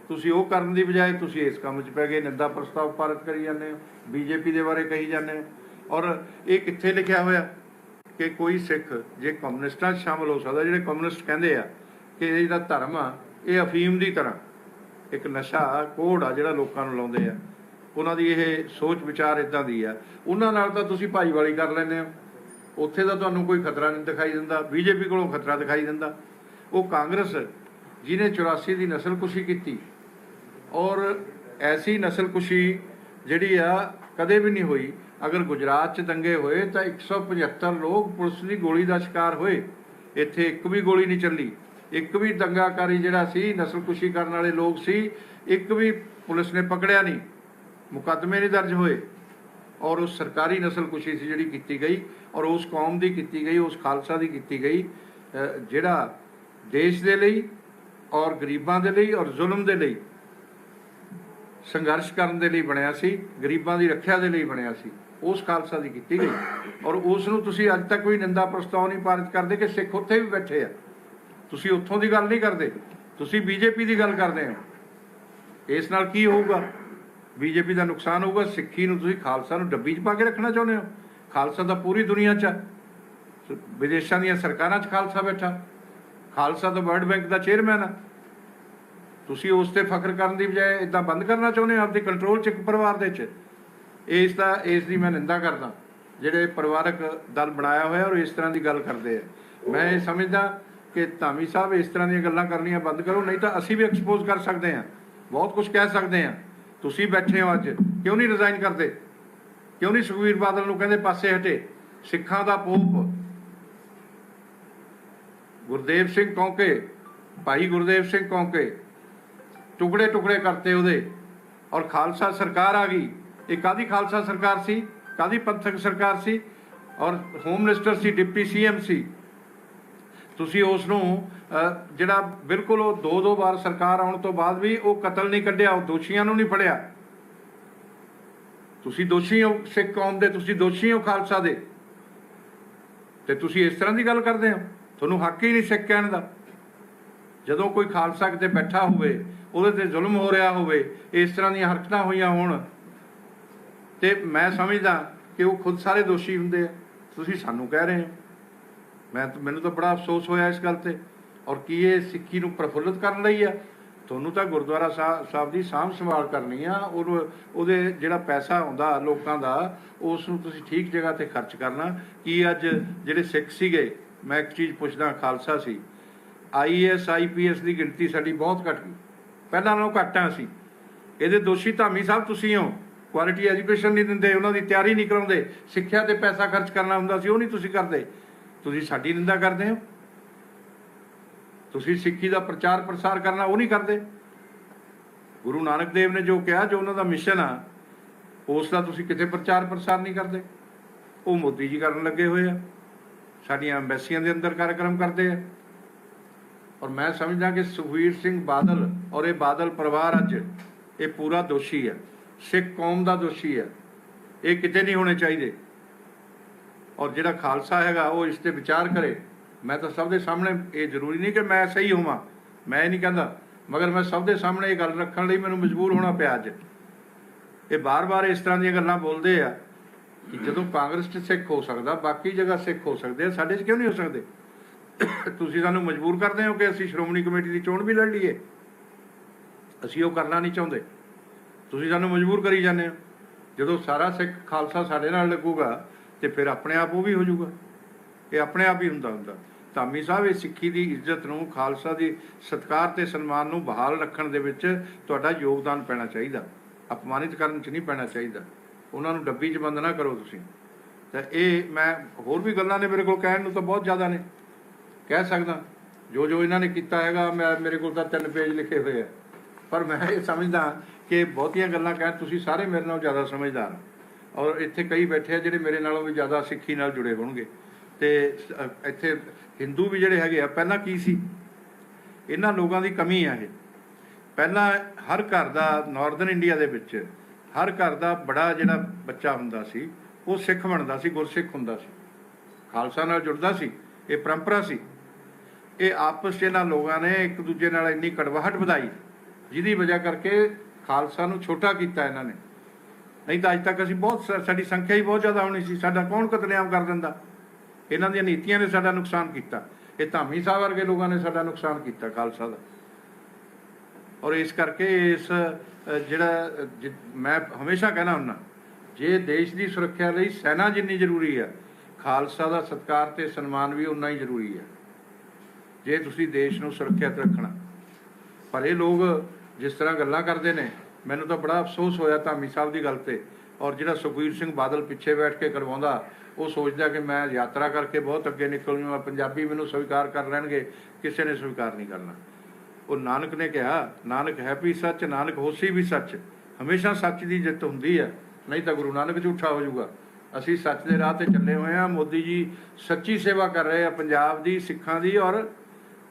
ਤੁਸੀਂ ਉਹ ਕਰਨ ਦੀ ਬਜਾਏ ਤੁਸੀਂ ਇਸ ਕੰਮ 'ਚ ਪੈ ਗਏ, ਨਿੰਦਾ ਪ੍ਰਸਤਾਵ ਪਾਰਿਤ ਕਰੀ ਜਾਂਦੇ ਹੋ, ਬੀਜੇਪੀ ਦੇ ਬਾਰੇ ਕਹੀ ਜਾਂਦੇ ਹੋ। ਔਰ ਇਹ ਕਿੱਥੇ ਲਿਖਿਆ ਹੋਇਆ ਕਿ ਕੋਈ ਸਿੱਖ ਜੇ ਕਮਿਊਨਿਸਟਾਂ 'ਚ ਸ਼ਾਮਲ ਹੋ ਸਕਦਾ, ਜਿਹੜੇ ਕਮਿਊਨਿਸਟ ਕਹਿੰਦੇ ਆ ਕਿ ਇਹ ਜਿਹੜਾ ਧਰਮ ਆ, ਇਹ ਅਫੀਮ ਦੀ ਤਰ੍ਹਾਂ ਇੱਕ ਨਸ਼ਾ, ਕੋੜ ਆ ਜਿਹੜਾ ਲੋਕਾਂ ਨੂੰ ਲਾਉਂਦੇ ਆ। ਉਹਨਾਂ ਦੀ ਇਹ ਸੋਚ ਵਿਚਾਰ ਇਦਾਂ ਦੀ ਆ। ਉਹਨਾਂ ਨਾਲ ਤਾਂ ਤੁਸੀਂ ਭਾਈਵਾਲੀ ਕਰ ਲੈਂਦੇ ਹੋ। ਉੱਥੇ ਤਾਂ ਤੁਹਾਨੂੰ ਕੋਈ ਖਤਰਾ ਨਹੀਂ ਦਿਖਾਈ ਦਿੰਦਾ, ਬੀਜੇਪੀ ਕੋਲੋਂ ਖਤਰਾ ਦਿਖਾਈ ਦਿੰਦਾ। ਉਹ ਕਾਂਗਰਸ, ਜਿਹਨੇ 84 ਦੀ ਨਸਲਕੁਸ਼ੀ ਕੀਤੀ। ਔਰ ਐਸੀ ਨਸਲਕੁਸ਼ੀ ਜਿਹੜੀ ਆ ਕਦੇ ਵੀ ਨਹੀਂ ਹੋਈ। ਅਗਰ ਗੁਜਰਾਤ 'ਚ ਦੰਗੇ ਹੋਏ ਤਾਂ 175 ਲੋਕ ਪੁਲਿਸ ਦੀ ਗੋਲੀ ਦਾ ਸ਼ਿਕਾਰ ਹੋਏ। ਇੱਥੇ ਇੱਕ ਵੀ ਗੋਲੀ ਨਹੀਂ ਚੱਲੀ। ਇੱਕ ਵੀ ਦੰਗਾਕਾਰੀ ਜਿਹੜਾ ਸੀ ਨਸਲਕੁਸ਼ੀ ਕਰਨ ਵਾਲੇ ਲੋਕ ਸੀ, ਇੱਕ ਵੀ ਪੁਲਿਸ ਨੇ ਪਕੜਿਆ ਨਹੀਂ। ਮੁਕੱਦਮੇ ਨਹੀਂ ਦਰਜ ਹੋਏ। ਔਰ ਉਸ ਸਰਕਾਰੀ ਨਸਲਕੁਸ਼ੀ ਸੀ ਜਿਹੜੀ ਕੀਤੀ ਗਈ ਔਰ ਉਸ ਕੌਮ ਦੀ ਕੀਤੀ ਗਈ, ਉਸ ਖਾਲਸਾ ਦੀ ਕੀਤੀ ਗਈ ਜਿਹੜਾ ਦੇਸ਼ ਦੇ ਲਈ ਔਰ ਗਰੀਬਾਂ ਦੇ ਲਈ ਔਰ ਜ਼ੁਲਮ ਦੇ ਲਈ ਸੰਘਰਸ਼ ਕਰਨ ਦੇ ਲਈ ਬਣਿਆ ਸੀ, ਗਰੀਬਾਂ ਦੀ ਰੱਖਿਆ ਦੇ ਲਈ ਬਣਿਆ ਸੀ, ਉਸ ਖਾਲਸਾ ਦੀ ਕੀਤੀ ਗਈ। ਔਰ ਉਸ ਨੂੰ ਤੁਸੀਂ ਅੱਜ ਤੱਕ ਕੋਈ ਨਿੰਦਾ ਪ੍ਰਸਤਾਵ ਨਹੀਂ ਪਾਰਿਤ ਕਰਦੇ ਕਿ ਸਿੱਖ ਉੱਥੇ ਵੀ ਬੈਠੇ ਆ। ਤੁਸੀਂ ਉੱਥੋਂ ਦੀ ਗੱਲ ਨਹੀਂ ਕਰਦੇ, ਤੁਸੀਂ ਬੀਜੇਪੀ ਦੀ ਗੱਲ ਕਰਦੇ ਹੋ। ਇਸ ਨਾਲ ਕੀ ਹੋਊਗਾ? ਬੀਜੇਪੀ ਦਾ ਨੁਕਸਾਨ ਹੋਊਗਾ, ਸਿੱਖੀ ਨੂੰ ਤੁਸੀਂ ਖਾਲਸਾ ਨੂੰ ਡੱਬੀ 'ਚ ਪਾ ਕੇ ਰੱਖਣਾ ਚਾਹੁੰਦੇ ਹੋ? ਖਾਲਸਾ ਤਾਂ ਪੂਰੀ ਦੁਨੀਆ 'ਚ ਹੈ। ਵਿਦੇਸ਼ਾਂ ਦੀਆਂ ਸਰਕਾਰਾਂ 'ਚ ਖਾਲਸਾ ਬੈਠਾ। ਖਾਲਸਾ ਤਾਂ ਵਰਲਡ ਬੈਂਕ ਦਾ ਚੇਅਰਮੈਨ ਆ ਤੁਸੀਂ ਉਸ ਤੇ ਫਖਰ ਕਰਨ ਦੀ ਬਜਾਏ ਇਦਾਂ ਬੰਦ ਕਰਨਾ ਚਾਹੁੰਦੇ ਹੋ, ਆਪਦੇ ਕੰਟਰੋਲ 'ਚ ਇੱਕ ਪਰਿਵਾਰ ਦੇ 'ਚ? ਇਸ ਦਾ, ਇਸ ਦੀ ਮੈਂ ਨਿੰਦਾ ਕਰਦਾ। ਜਿਹੜੇ ਪਰਿਵਾਰਕ ਦਲ ਬਣਾਇਆ ਹੋਇਆ ਔਰ ਇਸ ਤਰ੍ਹਾਂ ਦੀ ਗੱਲ ਕਰਦੇ ਆ। ਮੈਂ ਇਹ ਸਮਝਦਾ ਕਿ ਧਾਮੀ ਸਾਹਿਬ ਇਸ ਤਰ੍ਹਾਂ ਦੀਆਂ ਗੱਲਾਂ ਕਰਨੀਆਂ ਬੰਦ ਕਰੋ, ਨਹੀਂ ਤਾਂ ਅਸੀਂ ਵੀ ਐਕਸਪੋਜ਼ ਕਰ ਸਕਦੇ ਹਾਂ। ਬਹੁਤ ਕੁਝ ਕਹਿ ਸਕਦੇ ਹਾਂ। ਤੁਸੀਂ ਬੈਠੇ ਹੋ ਅੱਜ, ਕਿਉਂ ਨਹੀਂ ਰਿਜ਼ਾਈਨ ਕਰਦੇ? ਕਿਉਂ ਨਹੀਂ ਸੁਖਵੀਰ ਬਾਦਲ ਨੂੰ ਕਹਿੰਦੇ ਪਾਸੇ ਹਟੇ? ਸਿੱਖਾਂ ਦਾ ਪੋਪ। ਗੁਰਦੇਵ ਸਿੰਘ ਕੌਂਕੇ, ਭਾਈ ਗੁਰਦੇਵ ਸਿੰਘ ਕੌਂਕੇ, ਟੁਕੜੇ ਟੁਕੜੇ ਕਰਤੇ ਉਹਦੇ। ਔਰ ਖਾਲਸਾ ਸਰਕਾਰ ਆ ਗਈ। ਇਹ ਕਾਦੀ ਖਾਲਸਾ ਸਰਕਾਰ ਸੀ? ਕਾਦੀ ਪੰਥਕ ਸਰਕਾਰ ਸੀ? ਔਰ ਹੋਮ ਮਿਨਿਸਟਰ ਸੀ ਡਿਪਟੀ ਸੀਐਮ ਸੀ। ਤੁਸੀਂ ਉਸ ਨੂੰ ਜਿਹੜਾ ਬਿਲਕੁਲ ਉਹ ਦੋ ਦੋ ਵਾਰ ਸਰਕਾਰ ਆਉਣ ਤੋਂ ਬਾਅਦ ਵੀ ਉਹ ਕਤਲ ਨਹੀਂ ਕੱਢਿਆ, ਉਹ ਦੋਸ਼ੀਆਂ ਨੂੰ ਨਹੀਂ ਫੜਿਆ। ਤੁਸੀਂ ਦੋਸ਼ੀ ਹੋ, ਸਿੱਖ ਕੌਮ ਦੇ, ਤੁਸੀਂ ਦੋਸ਼ੀ ਹੋ ਖਾਲਸਾ ਦੇ। ਤੇ ਤੁਸੀਂ ਇਸ ਤਰ੍ਹਾਂ ਦੀ ਗੱਲ ਕਰਦੇ ਹੋ? ਤੁਹਾਨੂੰ ਹੱਕ ਹੀ ਨਹੀਂ ਸਿੱਖ ਕਹਿਣ ਦਾ। ਜਦੋਂ ਕੋਈ ਖਾਲਸਾ ਕਿਤੇ ਬੈਠਾ ਹੋਵੇ, ਉਹਦੇ ਤੇ ਜ਼ੁਲਮ ਹੋ ਰਿਹਾ ਹੋਵੇ, ਇਸ ਤਰ੍ਹਾਂ ਦੀਆਂ ਹਰਕਤਾਂ ਹੋਈਆਂ ਹੋਣ, ਤੇ ਮੈਂ ਸਮਝਦਾ ਕਿ ਉਹ ਖੁਦ ਸਾਰੇ ਦੋਸ਼ੀ ਹੁੰਦੇ ਆ। ਤੁਸੀਂ ਸਾਨੂੰ ਕਹਿ ਰਹੇ ਹੋ। ਮੈਂ ਤਾਂ ਮੈਨੂੰ ਤਾਂ ਬੜਾ ਅਫਸੋਸ ਹੋਇਆ ਇਸ ਗੱਲ ਤੇ। ਔਰ ਕੀ ਇਹ ਸਿੱਖੀ ਨੂੰ ਪ੍ਰਫੁੱਲਤ ਕਰਨ ਲਈ ਆ? ਤੁਹਾਨੂੰ ਤਾਂ ਗੁਰਦੁਆਰਾ ਸਾਹਿਬ ਸਾਹਿਬ ਦੀ ਸਾਂਭ ਸੰਭਾਲ ਕਰਨੀ ਆ। ਔਰ ਉਹਦੇ ਜਿਹੜਾ ਪੈਸਾ ਆਉਂਦਾ ਲੋਕਾਂ ਦਾ, ਉਸ ਨੂੰ ਤੁਸੀਂ ਠੀਕ ਜਗ੍ਹਾ ਤੇ ਖਰਚ ਕਰਨਾ। ਕੀ ਅੱਜ ਜਿਹੜੇ ਸਿੱਖ ਸੀਗੇ, ਮੈਂ ਇੱਕ ਚੀਜ਼ ਪੁੱਛਦਾ, ਖਾਲਸਾ ਸੀ ਆਈਐਸ ਆਈਪੀਐਸ ਦੀ ਗਿਣਤੀ ਸਾਡੀ ਬਹੁਤ ਘਟ ਗਈ। ਪਹਿਲਾਂ ਨਾਲੋਂ ਘੱਟ ਆ ਸੀ ਇਹਦੇ ਦੋਸ਼ੀ ਧਾਮੀ ਸਾਹਿਬ ਤੁਸੀਂ ਹੋ। ਕੁਆਲਿਟੀ ਐਜੂਕੇਸ਼ਨ ਨਹੀਂ ਦਿੰਦੇ, ਉਹਨਾਂ ਦੀ ਤਿਆਰੀ ਨਹੀਂ ਕਰਾਉਂਦੇ। ਸਿੱਖਿਆ ਤੇ ਪੈਸਾ ਖਰਚ ਕਰਨਾ ਹੁੰਦਾ ਸੀ, ਉਹ ਨਹੀਂ ਤੁਸੀਂ ਕਰਦੇ। ਤੁਸੀਂ ਸਾਡੀ ਨਿੰਦਾ ਕਰਦੇ ਹੋ? ਤੁਸੀਂ ਸਿੱਖੀ ਦਾ ਪ੍ਰਚਾਰ ਪ੍ਰਸਾਰ ਕਰਨਾ ਉਹ ਨਹੀਂ ਕਰਦੇ? ਗੁਰੂ ਨਾਨਕ ਦੇਵ ਨੇ ਜੋ ਕਿਹਾ, ਜੋ ਉਹਨਾਂ ਦਾ ਮਿਸ਼ਨ ਆ, ਉਸ ਦਾ ਤੁਸੀਂ ਕਿਤੇ ਪ੍ਰਚਾਰ ਪ੍ਰਸਾਰ ਨਹੀਂ ਕਰਦੇ? ਉਹ ਮੋਦੀ ਜੀ ਕਰਨ ਲੱਗੇ ਹੋਏ ਆ। ਸਾਡੀਆਂ ਐਮਬੈਸੀਆਂ ਦੇ ਅੰਦਰ ਕਾਰਜਕ੍ਰਮ ਕਰਦੇ ਆ। ਔਰ ਮੈਂ ਸਮਝਦਾ ਕਿ ਸੁਖਵੀਰ ਸਿੰਘ ਬਾਦਲ ਔਰ ਇਹ ਬਾਦਲ ਪਰਿਵਾਰ ਅੱਜ ਇਹ ਪੂਰਾ ਦੋਸ਼ੀ ਹੈ ਸਿੱਖ ਕੌਮ ਦਾ ਦੋਸ਼ੀ ਹੈ ਇਹ ਕਿਤੇ ਨਹੀਂ ਹੋਣੇ ਚਾਹੀਦੇ। ਔਰ ਜਿਹੜਾ ਖਾਲਸਾ ਹੈਗਾ, ਉਹ ਇਸ ਤੇ ਵਿਚਾਰ ਕਰੇ। ਮੈਂ ਤਾਂ ਸਭ ਦੇ ਸਾਹਮਣੇ ਇਹ ਜ਼ਰੂਰੀ ਨਹੀਂ ਕਿ ਮੈਂ ਸਹੀ ਹੋਵਾਂ। ਮੈਂ ਇਹ ਨਹੀਂ ਕਹਿੰਦਾ, ਮਗਰ ਮੈਂ ਸਭ ਦੇ ਸਾਹਮਣੇ ਇਹ ਗੱਲ ਰੱਖਣ ਲਈ ਮੈਨੂੰ ਮਜਬੂਰ ਹੋਣਾ ਪਿਆ ਅੱਜ। ਇਹ ਬਾਰ-ਬਾਰ ਇਸ ਤਰ੍ਹਾਂ ਦੀਆਂ ਗੱਲਾਂ ਬੋਲਦੇ ਆ ਕਿ ਜਦੋਂ ਕਾਂਗਰਸ 'ਚ ਸਿੱਖ ਹੋ ਸਕਦਾ, ਬਾਕੀ ਜਗ੍ਹਾ ਸਿੱਖ ਹੋ ਸਕਦੇ ਆ, ਸਾਡੇ 'ਚ ਕਿਉਂ ਨਹੀਂ ਹੋ ਸਕਦੇ? ਤੁਸੀਂ ਸਾਨੂੰ ਮਜਬੂਰ ਕਰਦੇ ਹੋ ਕਿ ਅਸੀਂ ਸ਼੍ਰੋਮਣੀ ਕਮੇਟੀ ਦੀ ਚੋਣ ਵੀ ਲੜ ਲਈਏ? ਅਸੀਂ ਉਹ ਕਰਨਾ ਨਹੀਂ ਚਾਹੁੰਦੇ। ਤੁਸੀਂ ਸਾਨੂੰ ਮਜਬੂਰ ਕਰੀ ਜਾਂਦੇ ਹੋ। ਜਦੋਂ ਸਾਰਾ ਸਿੱਖ ਖਾਲਸਾ ਸਾਡੇ ਨਾਲ ਲੱਗੂਗਾ ਤੇ ਫਿਰ ਆਪਣੇ ਆਪ ਉਹ ਵੀ ਹੋ ਜਾਊਗਾ। ਇਹ ਆਪਣੇ ਆਪ ਹੀ ਹੁੰਦਾ ਹੁੰਦਾ। ਧਾਮੀ ਸਾਹਿਬ, ਇਹ ਸਿੱਖੀ ਦੀ ਇੱਜ਼ਤ ਨੂੰ, ਖਾਲਸਾ ਦੀ ਸਤਿਕਾਰ ਤੇ ਸਨਮਾਨ ਨੂੰ ਬਹਾਲ ਰੱਖਣ ਦੇ ਵਿੱਚ ਤੁਹਾਡਾ ਯੋਗਦਾਨ ਪੈਣਾ ਚਾਹੀਦਾ। ਅਪਮਾਨਿਤ ਕਰਨ 'ਚ ਨਹੀਂ ਪੈਣਾ ਚਾਹੀਦਾ। ਉਹਨਾਂ ਨੂੰ ਡੱਬੀ 'ਚ ਬੰਦ ਨਾ ਕਰੋ ਤੁਸੀਂ। ਤਾਂ ਇਹ ਮੈਂ, ਹੋਰ ਵੀ ਗੱਲਾਂ ਨੇ ਮੇਰੇ ਕੋਲ ਕਹਿਣ ਨੂੰ ਤਾਂ ਬਹੁਤ ਜ਼ਿਆਦਾ ਨੇ। ਕਹਿ ਸਕਦਾ, ਜੋ ਜੋ ਇਹਨਾਂ ਨੇ ਕੀਤਾ ਹੈਗਾ, ਮੈਂ, ਮੇਰੇ ਕੋਲ ਤਾਂ ਤਿੰਨ ਪੇਜ ਲਿਖੇ ਹੋਏ ਆ। ਪਰ ਮੈਂ ਇਹ ਸਮਝਦਾ ਕਿ ਬਹੁਤੀਆਂ ਗੱਲਾਂ ਕਹਿ ਤੁਸੀਂ ਸਾਰੇ ਮੇਰੇ ਨਾਲੋਂ ਜ਼ਿਆਦਾ ਸਮਝਦਾਰ ਹੋ। ਔਰ ਇੱਥੇ ਕਈ ਬੈਠੇ ਆ ਜਿਹੜੇ ਮੇਰੇ ਨਾਲੋਂ ਵੀ ਜ਼ਿਆਦਾ ਸਿੱਖੀ ਨਾਲ ਜੁੜੇ ਹੋਣਗੇ। ਤੇ ਇੱਥੇ ਹਿੰਦੂ ਵੀ ਜਿਹੜੇ ਹੈਗੇ ਆ, ਪਹਿਲਾਂ ਕੀ ਸੀ? ਇਹਨਾਂ ਲੋਕਾਂ ਦੀ ਕਮੀ ਆ ਇਹ। ਪਹਿਲਾਂ ਹਰ ਘਰ ਦਾ ਨਾਰਥਰਨ ਇੰਡੀਆ ਦੇ ਵਿੱਚ, ਹਰ ਘਰ ਦਾ ਬੜਾ ਜਿਹੜਾ ਬੱਚਾ ਹੁੰਦਾ ਸੀ, ਉਹ ਸਿੱਖ ਬਣਦਾ ਸੀ, ਗੁਰਸਿੱਖ ਹੁੰਦਾ ਸੀ। ਖਾਲਸਾ ਨਾਲ ਜੁੜਦਾ ਸੀ, ਇਹ ਪਰੰਪਰਾ ਸੀ। ਇਹ ਆਪਸ 'ਚ ਇਹਨਾਂ ਲੋਕਾਂ ਨੇ ਇੱਕ ਦੂਜੇ ਨਾਲ ਇੰਨੀ ਕੜਵਾਹਟ ਵਧਾਈ, ਜਿਹਦੀ ਵਜ੍ਹਾ ਕਰਕੇ ਖਾਲਸਾ ਨੂੰ ਛੋਟਾ ਕੀਤਾ ਇਹਨਾਂ ਨੇ। ਨਹੀਂ ਤਾਂ ਅੱਜ ਤੱਕ ਅਸੀਂ ਬਹੁਤ ਸਾ- ਸਾਡੀ ਸੰਖਿਆ ਹੀ ਬਹੁਤ ਜ਼ਿਆਦਾ ਹੋਣੀ ਸੀ। ਸਾਡਾ ਕੌਣ ਕਤਲੇਆਮ ਕਰ ਦਿੰਦਾ? ਇਹਨਾਂ ਦੀਆਂ ਨੀਤੀਆਂ ਨੇ ਸਾਡਾ ਨੁਕਸਾਨ ਕੀਤਾ। ਇਹ ਧਾਮੀ ਸਾਹਿਬ ਵਰਗੇ ਲੋਕਾਂ ਨੇ ਸਾਡਾ ਨੁਕਸਾਨ ਕੀਤਾ, ਖਾਲਸਾ ਦਾ। ਔਰ ਇਸ ਕਰਕੇ ਇਸ ਜਿਹੜਾ ਮੈਂ ਹਮੇਸ਼ਾ ਕਹਿਣਾ ਹੁੰਨਾ ਜੇ ਦੇਸ਼ ਦੀ ਸੁਰੱਖਿਆ ਲਈ ਸੈਨਾ ਜਿੰਨੀ ਜ਼ਰੂਰੀ ਹੈ ਖਾਲਸਾ ਦਾ ਸਤਿਕਾਰ ਤੇ ਸਨਮਾਨ ਵੀ ਉਨਾ ਹੀ ਜ਼ਰੂਰੀ ਹੈ ਜੇ ਤੁਸੀਂ ਦੇਸ਼ ਨੂੰ ਸੁਰੱਖਿਅਤ ਰੱਖਣਾ। ਪਰ ਇਹ ਲੋਕ ਜਿਸ ਤਰ੍ਹਾਂ ਗੱਲਾਂ ਕਰਦੇ ਨੇ ਮੈਨੂੰ ਤਾਂ ਬੜਾ ਅਫਸੋਸ ਹੋਇਆ ਧਾਮੀ ਸਾਹਿਬ ਦੀ ਗੱਲ ਤੇ। ਔਰ ਜਿਹੜਾ ਸੁਖਵੀਰ ਸਿੰਘ ਬਾਦਲ ਪਿੱਛੇ ਬੈਠ ਕੇ ਕਰਵਾਉਂਦਾ, ਉਹ ਸੋਚਦਾ ਕਿ ਮੈਂ ਯਾਤਰਾ ਕਰਕੇ ਬਹੁਤ ਅੱਗੇ ਨਿਕਲ ਜੂਗਾ, ਪੰਜਾਬੀ ਮੈਨੂੰ ਸਵੀਕਾਰ ਕਰ ਲੈਣਗੇ, ਕਿਸੇ ਨੇ ਸਵੀਕਾਰ ਨਹੀਂ ਕਰਨਾ। ਉਹ ਨਾਨਕ ਨੇ ਕਿਹਾ, ਨਾਨਕ ਹੈ ਵੀ ਸੱਚ, ਨਾਨਕ ਹੋਸੀ ਵੀ ਸੱਚ। ਹਮੇਸ਼ਾ ਸੱਚ ਦੀ ਜਿੱਤ ਹੁੰਦੀ ਹੈ, ਨਹੀਂ ਤਾਂ ਗੁਰੂ ਨਾਨਕ ਝੂਠਾ ਹੋ ਜਾਊਗਾ। ਅਸੀਂ ਸੱਚ ਦੇ ਰਾਹ ਤੇ ਚੱਲੇ ਹੋਏ ਆ ਮੋਦੀ ਜੀ ਸੱਚੀ ਸੇਵਾ ਕਰ ਰਹੇ ਆ, ਪੰਜਾਬ ਦੀ, ਸਿੱਖਾਂ ਦੀ ਔਰ